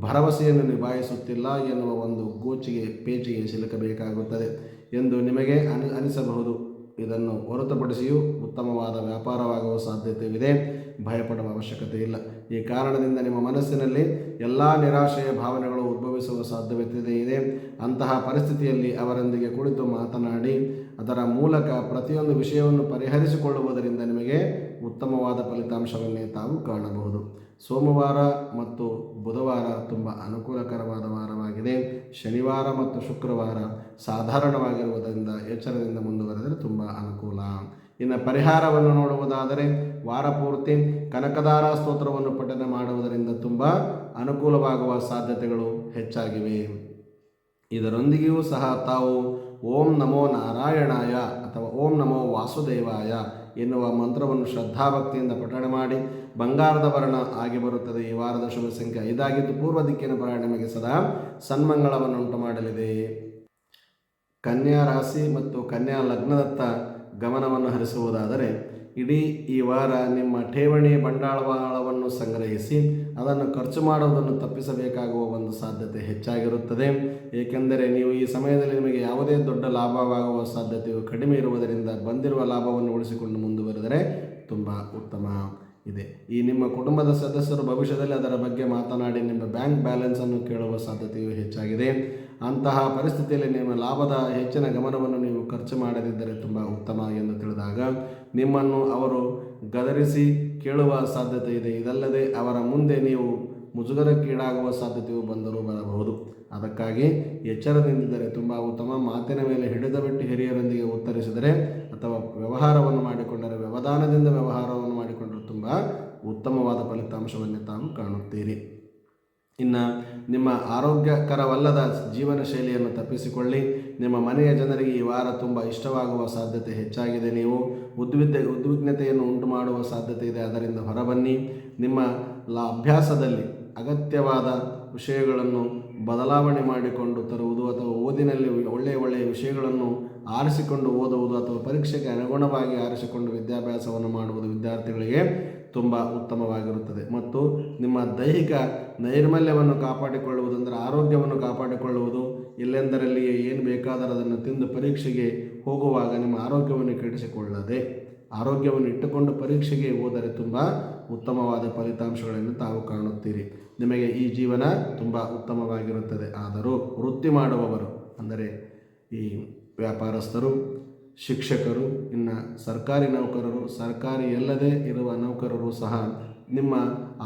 ಭರವಸೆಯನ್ನು ನಿಭಾಯಿಸುತ್ತಿಲ್ಲ ಎನ್ನುವ ಒಂದು ಗೋಚಿಗೆ, ಪೇಚಿಗೆ ಸಿಲುಕಬೇಕಾಗುತ್ತದೆ ಎಂದು ನಿಮಗೆ ಅನಿ, ಅನಿಸಬಹುದು. ಇದನ್ನು ಹೊರತುಪಡಿಸಿಯೂ ಉತ್ತಮವಾದ ವ್ಯಾಪಾರವಾಗುವ ಸಾಧ್ಯತೆಯಿದೆ ಭಯಪಡುವ ಅವಶ್ಯಕತೆ ಇಲ್ಲ ಈ ಕಾರಣದಿಂದ ನಿಮ್ಮ ಮನಸ್ಸಿನಲ್ಲಿ ಎಲ್ಲ ನಿರಾಶೆಯ ಭಾವನೆಗಳು ಉದ್ಭವಿಸುವ ಸಾಧ್ಯತೆ ಇದೆ. ಅಂತಹ ಪರಿಸ್ಥಿತಿಯಲ್ಲಿ ಅವರೊಂದಿಗೆ ಕುಳಿತು ಮಾತನಾಡಿ, ಅದರ ಮೂಲಕ ಪ್ರತಿಯೊಂದು ವಿಷಯವನ್ನು ಪರಿಹರಿಸಿಕೊಳ್ಳುವುದರಿಂದ ನಿಮಗೆ ಉತ್ತಮವಾದ ಫಲಿತಾಂಶವನ್ನೇ ತಾವು ಕಾಣಬಹುದು. ಸೋಮವಾರ ಮತ್ತು ಬುಧವಾರ ತುಂಬ ಅನುಕೂಲಕರವಾದ ವಾರವಾಗಿದೆ. ಶನಿವಾರ ಮತ್ತು ಶುಕ್ರವಾರ ಸಾಧಾರಣವಾಗಿರುವುದರಿಂದ ಎಚ್ಚರದಿಂದ ಮುಂದುವರೆದರೆ ತುಂಬ ಅನುಕೂಲ. ಇನ್ನು ಪರಿಹಾರವನ್ನು ನೋಡುವುದಾದರೆ ವಾರ ಪೂರ್ತಿ ಕನಕದಾರ ಸ್ತೋತ್ರವನ್ನು ಪಠನೆ ಮಾಡುವುದರಿಂದ ತುಂಬ ಅನುಕೂಲವಾಗುವ ಸಾಧ್ಯತೆಗಳು ಹೆಚ್ಚಾಗಿವೆ. ಇದರೊಂದಿಗೆಯೂ ಸಹ ತಾವು ಓಂ ನಮೋ ನಾರಾಯಣಾಯ ಅಥವಾ ಓಂ ನಮೋ ವಾಸುದೇವಾಯ ಎನ್ನುವ ಮಂತ್ರವನ್ನು ಶ್ರದ್ಧಾಭಕ್ತಿಯಿಂದ ಪಠಣೆ ಮಾಡಿ ಬಂಗಾರದ ವರ್ಣ ಆಗಿ ಬರುತ್ತದೆ. ಈ ವಾರದ ಶುಭ ಸಂಖ್ಯೆ ಐದಾಗಿದ್ದು ಪೂರ್ವ ದಿಕ್ಕಿನ ಪ್ರಯಾಣ ನಿಮಗೆ ಸದಾ ಸನ್ಮಂಗಳವನ್ನುಂಟು ಮಾಡಲಿದೆ. ಕನ್ಯಾ ರಾಶಿ ಮತ್ತು ಕನ್ಯಾ ಲಗ್ನದತ್ತ ಗಮನವನ್ನು ಹರಿಸುವುದಾದರೆ, ಇಡೀ ಈ ವಾರ ನಿಮ್ಮ ಠೇವಣಿ ಬಂಡವಾಳವನ್ನು ಸಂಗ್ರಹಿಸಿ, ಅದನ್ನು ಖರ್ಚು ಮಾಡುವುದನ್ನು ತಪ್ಪಿಸಬೇಕಾಗುವ ಒಂದು ಸಾಧ್ಯತೆ ಹೆಚ್ಚಾಗಿರುತ್ತದೆ. ಏಕೆಂದರೆ ನೀವು ಈ ಸಮಯದಲ್ಲಿ ನಿಮಗೆ ಯಾವುದೇ ದೊಡ್ಡ ಲಾಭವಾಗುವ ಸಾಧ್ಯತೆಯು ಕಡಿಮೆ ಇರುವುದರಿಂದ ಬಂದಿರುವ ಲಾಭವನ್ನು ಉಳಿಸಿಕೊಂಡು ಮುಂದುವರೆದರೆ ತುಂಬ ಉತ್ತಮ ಇದೆ. ಈ ನಿಮ್ಮ ಕುಟುಂಬದ ಸದಸ್ಯರು ಭವಿಷ್ಯದಲ್ಲಿ ಅದರ ಬಗ್ಗೆ ಮಾತನಾಡಿ ನಿಮ್ಮ ಬ್ಯಾಂಕ್ ಬ್ಯಾಲೆನ್ಸನ್ನು ಕೇಳುವ ಸಾಧ್ಯತೆಯು ಹೆಚ್ಚಾಗಿದೆ. ಅಂತಹ ಪರಿಸ್ಥಿತಿಯಲ್ಲಿ ನಿಮ್ಮ ಲಾಭದ ಹೆಚ್ಚಿನ ಗಮನವನ್ನು ನೀವು ಖರ್ಚು ಮಾಡದಿದ್ದರೆ ತುಂಬ ಉತ್ತಮ ಎಂದು ತಿಳಿದಾಗ, ನಿಮ್ಮನ್ನು ಅವರು ಗದರಿಸಿ ಕೇಳುವ ಸಾಧ್ಯತೆ ಇದೆ. ಇದಲ್ಲದೆ ಅವರ ಮುಂದೆ ನೀವು ಮುಜುಗರಕ್ಕೀಡಾಗುವ ಸಾಧ್ಯತೆಯು ಬಂದರೂ ಬರಬಹುದು. ಅದಕ್ಕಾಗಿ ಎಚ್ಚರದಿಂದಿದ್ದರೆ ತುಂಬ ಉತ್ತಮ. ಮಾತಿನ ಮೇಲೆ ಹಿಡಿದ ಬಿಟ್ಟು ಹಿರಿಯರೊಂದಿಗೆ ಉತ್ತರಿಸಿದರೆ ಅಥವಾ ವ್ಯವಹಾರವನ್ನು ಮಾಡಿಕೊಂಡರೆ ವ್ಯವಧಾನದಿಂದ ವ್ಯವಹಾರವನ್ನು ಮಾಡಿಕೊಂಡರೆ ತುಂಬ ಉತ್ತಮವಾದ ಫಲಿತಾಂಶವನ್ನು ತಾವು ಕಾಣುತ್ತೀರಿ. ಇನ್ನು ನಿಮ್ಮ ಆರೋಗ್ಯಕರವಲ್ಲದ ಜೀವನ ಶೈಲಿಯನ್ನು ತಪ್ಪಿಸಿಕೊಳ್ಳಿ. ನಿಮ್ಮ ಮನೆಯ ಜನರಿಗೆ ಈ ವಾರ ತುಂಬ ಇಷ್ಟವಾಗುವ ಸಾಧ್ಯತೆ ಹೆಚ್ಚಾಗಿದೆ. ನೀವು ಉದ್ವಿಗ್ನ ಉದ್ವಿಗ್ನತೆಯನ್ನು ಉಂಟು ಮಾಡುವ ಸಾಧ್ಯತೆ ಇದೆ. ಅದರಿಂದ ಹೊರಬನ್ನಿ. ನಿಮ್ಮ ಲ, ಅಭ್ಯಾಸದಲ್ಲಿ ಅಗತ್ಯವಾದ ವಿಷಯಗಳನ್ನು ಬದಲಾವಣೆ ಮಾಡಿಕೊಂಡು ತರುವುದು ಅಥವಾ ಓದಿನಲ್ಲಿ ಒಳ್ಳೆಯ ಒಳ್ಳೆಯ ವಿಷಯಗಳನ್ನು ಆರಿಸಿಕೊಂಡು ಓದುವುದು ಅಥವಾ ಪರೀಕ್ಷೆಗೆ ಅನುಗುಣವಾಗಿ ಆರಿಸಿಕೊಂಡು ವಿದ್ಯಾಭ್ಯಾಸವನ್ನು ಮಾಡುವುದು ವಿದ್ಯಾರ್ಥಿಗಳಿಗೆ ತುಂಬ ಉತ್ತಮವಾಗಿರುತ್ತದೆ. ಮತ್ತು ನಿಮ್ಮ ದೈಹಿಕ ನೈರ್ಮಲ್ಯವನ್ನು ಕಾಪಾಡಿಕೊಳ್ಳುವುದಂದರೆ ಆರೋಗ್ಯವನ್ನು ಕಾಪಾಡಿಕೊಳ್ಳುವುದು ಎಲ್ಲೆಂದರಲ್ಲಿಯೇ ಏನು ಬೇಕಾದರೂ ಅದನ್ನು ತಿಂದು ಪರೀಕ್ಷೆಗೆ ಹೋಗುವಾಗ ನಿಮ್ಮ ಆರೋಗ್ಯವನ್ನು ಕೆಡಿಸಿಕೊಳ್ಳದೆ, ಆರೋಗ್ಯವನ್ನು ಇಟ್ಟುಕೊಂಡು ಪರೀಕ್ಷೆಗೆ ಹೋದರೆ ತುಂಬ ಉತ್ತಮವಾದ ಫಲಿತಾಂಶಗಳನ್ನು ತಾವು ಕಾಣುತ್ತೀರಿ. ನಿಮಗೆ ಈ ಜೀವನ ತುಂಬ ಉತ್ತಮವಾಗಿರುತ್ತದೆ. ಆದರೂ ವೃತ್ತಿ ಮಾಡುವವರು, ಅಂದರೆ ಈ ವ್ಯಾಪಾರಸ್ಥರು, ಶಿಕ್ಷಕರು, ಇನ್ನು ಸರ್ಕಾರಿ ನೌಕರರು, ಸರ್ಕಾರಿ ಅಲ್ಲದೆ ಇರುವ ನೌಕರರು ಸಹ ನಿಮ್ಮ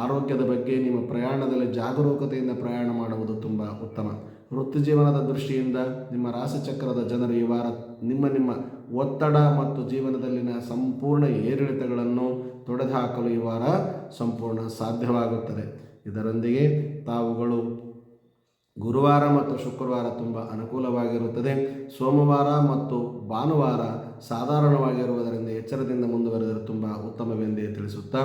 ಆರೋಗ್ಯದ ಬಗ್ಗೆ, ನಿಮ್ಮ ಪ್ರಯಾಣದಲ್ಲಿ ಜಾಗರೂಕತೆಯಿಂದ ಪ್ರಯಾಣ ಮಾಡುವುದು ತುಂಬ ಉತ್ತಮ. ವೃತ್ತಿ ಜೀವನದ ದೃಷ್ಟಿಯಿಂದ ನಿಮ್ಮ ರಾಶಿಚಕ್ರದ ಜನರು ಈ ವಾರ ನಿಮ್ಮ ನಿಮ್ಮ ಒತ್ತಡ ಮತ್ತು ಜೀವನದಲ್ಲಿನ ಸಂಪೂರ್ಣ ಏರಿಳಿತಗಳನ್ನು ತೊಡೆದುಹಾಕಲು ಈ ವಾರ ಸಂಪೂರ್ಣ ಸಾಧ್ಯವಾಗುತ್ತದೆ. ಇದರೊಂದಿಗೆ ತಾವುಗಳು ಗುರುವಾರ ಮತ್ತು ಶುಕ್ರವಾರ ತುಂಬ ಅನುಕೂಲವಾಗಿರುತ್ತದೆ. ಸೋಮವಾರ ಮತ್ತು ಭಾನುವಾರ ಸಾಧಾರಣವಾಗಿರುವುದರಿಂದ ಎಚ್ಚರದಿಂದ ಮುಂದುವರೆದರೆ ತುಂಬ ಉತ್ತಮವೆಂದೇ ತಿಳಿಸುತ್ತಾ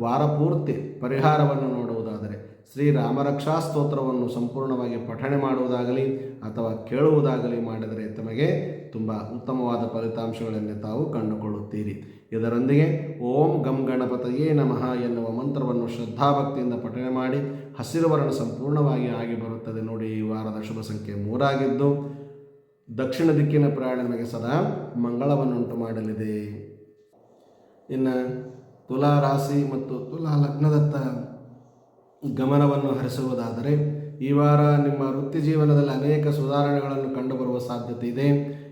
ವಾರ ಪೂರ್ತಿ ಪರಿಹಾರವನ್ನು ನೋಡುವುದಾದರೆ ಶ್ರೀ ರಾಮರಕ್ಷಾ ಸ್ತೋತ್ರವನ್ನು ಸಂಪೂರ್ಣವಾಗಿ ಪಠಣೆ ಮಾಡುವುದಾಗಲಿ ಅಥವಾ ಕೇಳುವುದಾಗಲಿ ಮಾಡಿದರೆ ತಮಗೆ ತುಂಬ ಉತ್ತಮವಾದ ಫಲಿತಾಂಶಗಳನ್ನು ತಾವು ಕಂಡುಕೊಳ್ಳುತ್ತೀರಿ. ಇದರೊಂದಿಗೆ ಓಂ ಗಂ ಗಣಪತಯೇ ನಮಃ ಎನ್ನುವ ಮಂತ್ರವನ್ನು ಶ್ರದ್ಧಾಭಕ್ತಿಯಿಂದ ಪಠಣೆ ಮಾಡಿ ಹಸಿರು ವರ್ಣ ಸಂಪೂರ್ಣವಾಗಿ ಆಗಿ ಬರುತ್ತದೆ ನೋಡಿ ಈ ವಾರದ ಶುಭ ಸಂಖ್ಯೆ ಮೂರಾಗಿದ್ದು, ದಕ್ಷಿಣ ದಿಕ್ಕಿನ ಪ್ರಯಾಣ ನಮಗೆ ಸದಾ ಮಂಗಳವನ್ನುಂಟು ಮಾಡಲಿದೆ. ಇನ್ನು ತುಲಾ ರಾಶಿ ಮತ್ತು ತುಲಾ ಲಗ್ನದತ್ತ ಗಮನವನ್ನು ಹರಿಸುವುದಾದರೆ, ಈ ವಾರ ನಿಮ್ಮ ವೃತ್ತಿ ಜೀವನದಲ್ಲಿ ಅನೇಕ ಸುಧಾರಣೆಗಳನ್ನು ಕಂಡುಬರುವ ಸಾಧ್ಯತೆ ಇದೆ.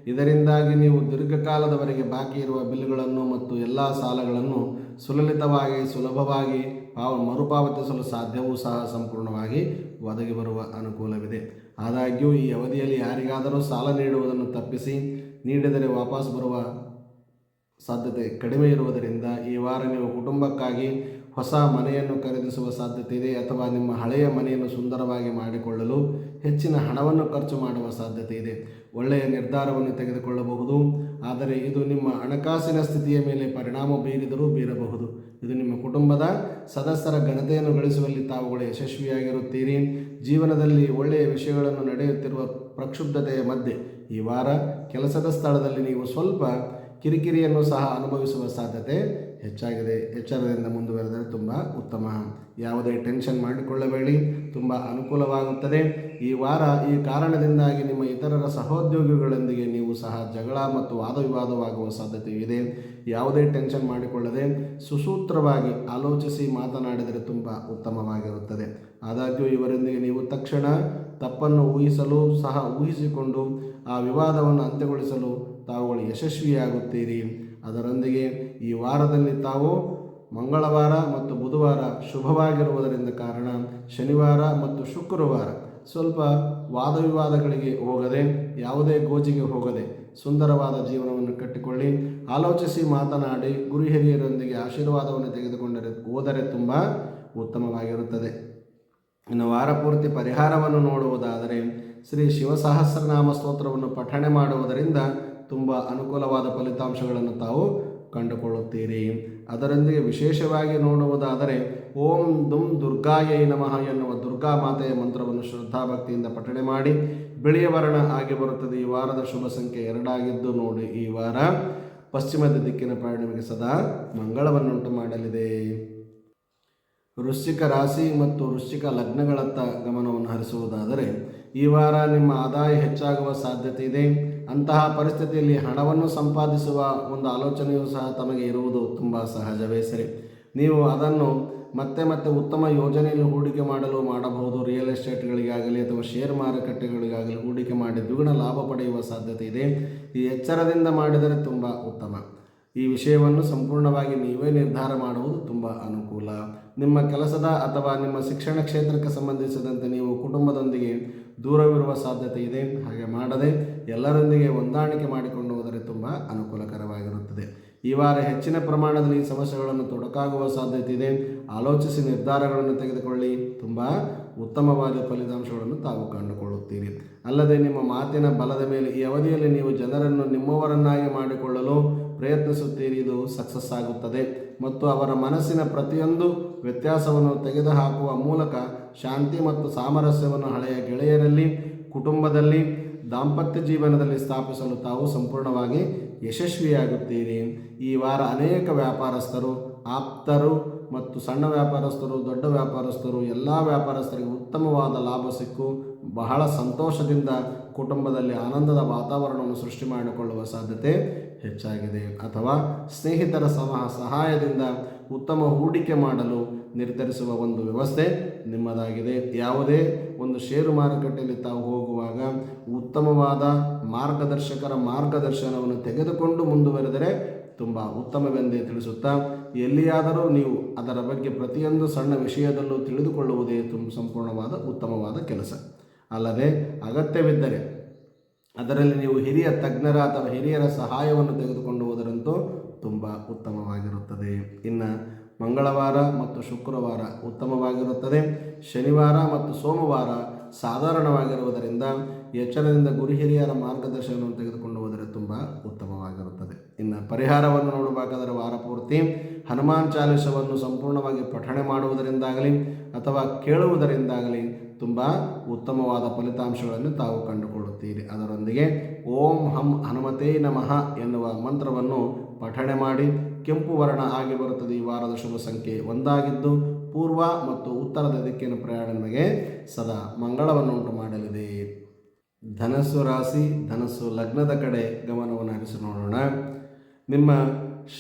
ಇದರಿಂದಾಗಿ ನೀವು ದೀರ್ಘಕಾಲದವರೆಗೆ ಬಾಕಿ ಇರುವ ಬಿಲ್ಗಳನ್ನು ಮತ್ತು ಎಲ್ಲ ಸಾಲಗಳನ್ನು ಸುಲಲಿತವಾಗಿ, ಸುಲಭವಾಗಿ, ಪಾವ, ಮರುಪಾವತಿಸಲು ಸಾಧ್ಯವೂ ಸಹ ಸಂಪೂರ್ಣವಾಗಿ ಒದಗಿ ಬರುವ ಅನುಕೂಲವಿದೆ. ಆದಾಗ್ಯೂ, ಈ ಅವಧಿಯಲ್ಲಿ ಯಾರಿಗಾದರೂ ಸಾಲ ನೀಡುವುದನ್ನು ತಪ್ಪಿಸಿ ನೀಡಿದರೆ ವಾಪಸ್ ಬರುವ ಸಾಧ್ಯತೆ ಕಡಿಮೆ ಇರುವುದರಿಂದ ಈ ವಾರ ನೀವು ಕುಟುಂಬಕ್ಕಾಗಿ ಹೊಸ ಮನೆಯನ್ನು ಖರೀದಿಸುವ ಸಾಧ್ಯತೆ ಇದೆ ಅಥವಾ ನಿಮ್ಮ ಹಳೆಯ ಮನೆಯನ್ನು ಸುಂದರವಾಗಿ ಮಾಡಿಕೊಳ್ಳಲು ಹೆಚ್ಚಿನ ಹಣವನ್ನು ಖರ್ಚು ಮಾಡುವ ಸಾಧ್ಯತೆ ಇದೆ ಒಳ್ಳೆಯ ನಿರ್ಧಾರವನ್ನು ತೆಗೆದುಕೊಳ್ಳಬಹುದು. ಆದರೆ ಇದು ನಿಮ್ಮ ಹಣಕಾಸಿನ ಸ್ಥಿತಿಯ ಮೇಲೆ ಪರಿಣಾಮ ಬೀರಿದರೂ ಬೀರಬಹುದು. ಇದು ನಿಮ್ಮ ಕುಟುಂಬದ ಸದಸ್ಯರ ಘನತೆಯನ್ನು ಗಳಿಸುವಲ್ಲಿ ತಾವುಗಳು ಯಶಸ್ವಿಯಾಗಿರುತ್ತೀರಿ. ಜೀವನದಲ್ಲಿ ಒಳ್ಳೆಯ ವಿಷಯಗಳನ್ನು ನಡೆಯುತ್ತಿರುವ ಪ್ರಕ್ಷುಬ್ಧತೆಯ ಮಧ್ಯೆ ಈ ವಾರ ಕೆಲಸದ ಸ್ಥಳದಲ್ಲಿ ನೀವು ಸ್ವಲ್ಪ ಕಿರಿಕಿರಿಯನ್ನು ಸಹ ಅನುಭವಿಸುವ ಸಾಧ್ಯತೆ ಹೆಚ್ಚಾಗಿದೆ. ಎಚ್ಚರದಿಂದ ಮುಂದುವರೆದರೆ ತುಂಬ ಉತ್ತಮ. ಯಾವುದೇ ಟೆನ್ಷನ್ ಮಾಡಿಕೊಳ್ಳಬೇಡಿ. ತುಂಬ ಅನುಕೂಲವಾಗುತ್ತದೆ. ಈ ವಾರ ಈ ಕಾರಣದಿಂದಾಗಿ ನಿಮ್ಮ ಇತರರ ಸಹೋದ್ಯೋಗಿಗಳೊಂದಿಗೆ ನೀವು ಸಹ ಜಗಳ ಮತ್ತು ವಾದವಿವಾದವಾಗುವ ಸಾಧ್ಯತೆ ಇದೆ ಯಾವುದೇ ಟೆನ್ಷನ್ ಮಾಡಿಕೊಳ್ಳದೆ ಸುಸೂತ್ರವಾಗಿ ಆಲೋಚಿಸಿ ಮಾತನಾಡಿದರೆ ತುಂಬ ಉತ್ತಮವಾಗಿರುತ್ತದೆ. ಆದಾಗ್ಯೂ ಇವರೊಂದಿಗೆ ನೀವು ತಕ್ಷಣ ತಪ್ಪನ್ನು ಊಹಿಸಲು ಸಹ ಊಹಿಸಿಕೊಂಡು ಆ ವಿವಾದವನ್ನು ಅಂತ್ಯಗೊಳಿಸಲು ತಾವುಗಳು ಯಶಸ್ವಿಯಾಗುತ್ತೀರಿ. ಅದರೊಂದಿಗೆ ಈ ವಾರದಲ್ಲಿ ತಾವು ಮಂಗಳವಾರ ಮತ್ತು ಬುಧವಾರ ಶುಭವಾಗಿರುವುದರಿಂದ ಕಾರಣ ಶನಿವಾರ ಮತ್ತು ಶುಕ್ರವಾರ ಸ್ವಲ್ಪ ವಾದವಿವಾದಗಳಿಗೆ ಹೋಗದೆ, ಯಾವುದೇ ಗೋಜಿಗೆ ಹೋಗದೆ ಸುಂದರವಾದ ಜೀವನವನ್ನು ಕಟ್ಟಿಕೊಳ್ಳಿ. ಆಲೋಚಿಸಿ ಮಾತನಾಡಿ, ಗುರು ಹಿರಿಯರೊಂದಿಗೆ ಆಶೀರ್ವಾದವನ್ನು ತೆಗೆದುಕೊಂಡರೆ ಹೋದರೆ ತುಂಬ ಉತ್ತಮವಾಗಿರುತ್ತದೆ. ಇನ್ನು ವಾರ ಪೂರ್ತಿ ಪರಿಹಾರವನ್ನು ನೋಡುವುದಾದರೆ, ಶ್ರೀ ಶಿವಸಹಸ್ರನಾಮ ಸ್ತೋತ್ರವನ್ನು ಪಠಣೆ ಮಾಡುವುದರಿಂದ ತುಂಬ ಅನುಕೂಲವಾದ ಫಲಿತಾಂಶಗಳನ್ನು ತಾವು ಕಂಡುಕೊಳ್ಳುತ್ತೀರಿ. ಅದರೊಂದಿಗೆ ವಿಶೇಷವಾಗಿ ನೋಡುವುದಾದರೆ, ಓಂ ದುಂ ದುರ್ಗಾಯೈ ನಮಃ ಎನ್ನುವ ದುರ್ಗಾ ಮಾತೆಯ ಮಂತ್ರವನ್ನು ಶ್ರದ್ಧಾಭಕ್ತಿಯಿಂದ ಪಠಣೆ ಮಾಡಿ, ಬಿಳಿಯ ವರ್ಣ ಆಗಿ ಬರುತ್ತದೆ. ಈ ವಾರದ ಶುಭ ಸಂಖ್ಯೆ ಎರಡಾಗಿದ್ದು ನೋಡಿ, ಈ ವಾರ ಪಶ್ಚಿಮದ ದಿಕ್ಕಿನ ಪ್ರಯಾಣವಿಗೆ ಸದಾ ಮಂಗಳವನ್ನುಂಟು ಮಾಡಲಿದೆ. ವೃಶ್ಚಿಕ ರಾಶಿ ಮತ್ತು ವೃಶ್ಚಿಕ ಲಗ್ನಗಳತ್ತ ಗಮನವನ್ನು ಹರಿಸುವುದಾದರೆ, ಈ ವಾರ ನಿಮ್ಮ ಆದಾಯ ಹೆಚ್ಚಾಗುವ ಸಾಧ್ಯತೆ ಇದೆ. ಅಂತಹ ಪರಿಸ್ಥಿತಿಯಲ್ಲಿ ಹಣವನ್ನು ಸಂಪಾದಿಸುವ ಒಂದು ಆಲೋಚನೆಯೂ ಸಹ ತಮಗೆ ಇರುವುದು ತುಂಬ ಸಹಜವೇ ಸರಿ. ನೀವು ಅದನ್ನು ಮತ್ತೆ ಮತ್ತೆ ಉತ್ತಮ ಯೋಜನೆಯಲ್ಲಿ ಹೂಡಿಕೆ ಮಾಡಲು ಮಾಡಬಹುದು. ರಿಯಲ್ ಎಸ್ಟೇಟ್ಗಳಿಗಾಗಲಿ ಅಥವಾ ಶೇರ್ ಮಾರುಕಟ್ಟೆಗಳಿಗಾಗಲಿ ಹೂಡಿಕೆ ಮಾಡಿ ದ್ವಿಗುಣ ಲಾಭ ಪಡೆಯುವ ಸಾಧ್ಯತೆ ಇದೆ. ಈ ಎಚ್ಚರದಿಂದ ಮಾಡಿದರೆ ತುಂಬ ಉತ್ತಮ. ಈ ವಿಷಯವನ್ನು ಸಂಪೂರ್ಣವಾಗಿ ನೀವೇ ನಿರ್ಧಾರ ಮಾಡುವುದು ತುಂಬ ಅನುಕೂಲ. ನಿಮ್ಮ ಕೆಲಸದ ಅಥವಾ ನಿಮ್ಮ ಶಿಕ್ಷಣ ಕ್ಷೇತ್ರಕ್ಕೆ ಸಂಬಂಧಿಸಿದಂತೆ ನೀವು ಕುಟುಂಬದೊಂದಿಗೆ ದೂರವಿರುವ ಸಾಧ್ಯತೆ ಇದೆ. ಹಾಗೆ ಮಾಡದೆ ಎಲ್ಲರೊಂದಿಗೆ ಹೊಂದಾಣಿಕೆ ಮಾಡಿಕೊಂಡು ಹೋದರೆ ತುಂಬ ಅನುಕೂಲಕರವಾಗಿರುತ್ತದೆ. ಈ ವಾರ ಹೆಚ್ಚಿನ ಪ್ರಮಾಣದಲ್ಲಿ ಸಮಸ್ಯೆಗಳನ್ನು ತೊಡಕಾಗುವ ಸಾಧ್ಯತೆ ಇದೆ. ಆಲೋಚಿಸಿ ನಿರ್ಧಾರಗಳನ್ನು ತೆಗೆದುಕೊಳ್ಳಿ. ತುಂಬ ಉತ್ತಮವಾದ ಫಲಿತಾಂಶಗಳನ್ನು ತಾವು ಕಂಡುಕೊಳ್ಳುತ್ತೀರಿ. ಅಲ್ಲದೆ ನಿಮ್ಮ ಮಾತಿನ ಬಲದ ಮೇಲೆ ಈ ಅವಧಿಯಲ್ಲಿ ನೀವು ಜನರನ್ನು ನಿಮ್ಮವರನ್ನಾಗಿ ಮಾಡಿಕೊಳ್ಳಲು ಪ್ರಯತ್ನಿಸುತ್ತೀರಿ. ಇದು ಸಕ್ಸಸ್ ಆಗುತ್ತದೆ. ಮತ್ತು ಅವರ ಮನಸ್ಸಿನ ಪ್ರತಿಯೊಂದು ವ್ಯತ್ಯಾಸವನ್ನು ತೆಗೆದುಹಾಕುವ ಮೂಲಕ ಶಾಂತಿ ಮತ್ತು ಸಾಮರಸ್ಯವನ್ನು ಹಳೆಯ ಗೆಳೆಯರಲ್ಲಿ, ಕುಟುಂಬದಲ್ಲಿ, ದಾಂಪತ್ಯ ಜೀವನದಲ್ಲಿ ಸ್ಥಾಪಿಸಲು ತಾವು ಸಂಪೂರ್ಣವಾಗಿ ಯಶಸ್ವಿಯಾಗುತ್ತೀರಿ. ಈ ವಾರ ಅನೇಕ ವ್ಯಾಪಾರಸ್ಥರು, ಆಪ್ತರು ಮತ್ತು ಸಣ್ಣ ವ್ಯಾಪಾರಸ್ಥರು, ದೊಡ್ಡ ವ್ಯಾಪಾರಸ್ಥರು, ಎಲ್ಲ ವ್ಯಾಪಾರಸ್ಥರಿಗೆ ಉತ್ತಮವಾದ ಲಾಭ ಸಿಕ್ಕು, ಬಹಳ ಸಂತೋಷದಿಂದ ಕುಟುಂಬದಲ್ಲಿ ಆನಂದದ ವಾತಾವರಣವನ್ನು ಸೃಷ್ಟಿ ಮಾಡಿಕೊಳ್ಳುವ ಸಾಧ್ಯತೆ ಹೆಚ್ಚಾಗಿದೆ. ಅಥವಾ ಸ್ನೇಹಿತರ ಸಮ ಸಹಾಯದಿಂದ ಉತ್ತಮ ಹೂಡಿಕೆ ಮಾಡಲು ನಿರ್ಧರಿಸುವ ಒಂದು ವ್ಯವಸ್ಥೆ ನಿಮ್ಮದಾಗಿದೆ. ಯಾವುದೇ ಒಂದು ಷೇರು ಮಾರುಕಟ್ಟೆಯಲ್ಲಿ ತಾವು ಹೋಗುವಾಗ ಉತ್ತಮವಾದ ಮಾರ್ಗದರ್ಶಕರ ಮಾರ್ಗದರ್ಶನವನ್ನು ತೆಗೆದುಕೊಂಡು ಮುಂದುವರೆದರೆ ತುಂಬ ಉತ್ತಮವೆಂದೇ ತಿಳಿಸುತ್ತಾ, ಎಲ್ಲಿಯಾದರೂ ನೀವು ಅದರ ಬಗ್ಗೆ ಪ್ರತಿಯೊಂದು ಸಣ್ಣ ವಿಷಯದಲ್ಲೂ ತಿಳಿದುಕೊಳ್ಳುವುದೇ ತುಂಬ ಸಂಪೂರ್ಣವಾದ ಉತ್ತಮವಾದ ಕೆಲಸ. ಅಲ್ಲದೆ ಅಗತ್ಯವಿದ್ದರೆ ಅದರಲ್ಲಿ ನೀವು ಹಿರಿಯ ತಜ್ಞರ ಅಥವಾ ಹಿರಿಯರ ಸಹಾಯವನ್ನು ತೆಗೆದುಕೊಂಡು ಹೋದರಂತೂ ತುಂಬ ಉತ್ತಮವಾಗಿರುತ್ತದೆ. ಇನ್ನು ಮಂಗಳವಾರ ಮತ್ತು ಶುಕ್ರವಾರ ಉತ್ತಮವಾಗಿರುತ್ತದೆ. ಶನಿವಾರ ಮತ್ತು ಸೋಮವಾರ ಸಾಧಾರಣವಾಗಿರುವುದರಿಂದ ಎಚ್ಚರದಿಂದ ಗುರು ಹಿರಿಯರ ಮಾರ್ಗದರ್ಶನವನ್ನು ತೆಗೆದುಕೊಂಡು ಹೋದರೆ ತುಂಬ ಉತ್ತಮವಾಗಿರುತ್ತದೆ. ಇನ್ನು ಪರಿಹಾರವನ್ನು ನೋಡಬೇಕಾದರೆ ವಾರ ಪೂರ್ತಿ ಹನುಮಾನ್ ಚಾಲಿಸವನ್ನು ಸಂಪೂರ್ಣವಾಗಿ ಪಠಣೆ ಮಾಡುವುದರಿಂದಾಗಲಿ ಅಥವಾ ಕೇಳುವುದರಿಂದಾಗಲಿ ತುಂಬ ಉತ್ತಮವಾದ ಫಲಿತಾಂಶಗಳನ್ನು ತಾವು ಕಂಡುಕೊಳ್ಳುತ್ತೀರಿ. ಅದರೊಂದಿಗೆ ಓಂ ಹಂ ಹನುಮತೇ ನಮಃ ಎನ್ನುವ ಮಂತ್ರವನ್ನು ಪಠಣೆ ಮಾಡಿ ಕೆಂಪು ವರ್ಣ ಆಗಿ ಬರುತ್ತದೆ ಈ ವಾರದ ಶುಭ ಸಂಖ್ಯೆ ಒಂದಾಗಿದ್ದು ಪೂರ್ವ ಮತ್ತು ಉತ್ತರದ ದಿಕ್ಕಿನ ಪ್ರಯಾಣ ನಿಮಗೆ ಸದಾ ಮಂಗಳವನ್ನು ಉಂಟು ಮಾಡಲಿದೆ. ಧನಸ್ಸು ರಾಶಿ, ಧನಸ್ಸು ಲಗ್ನದ ಕಡೆ ಗಮನವನ್ನು ಹರಿಸಿ ನೋಡೋಣ. ನಿಮ್ಮ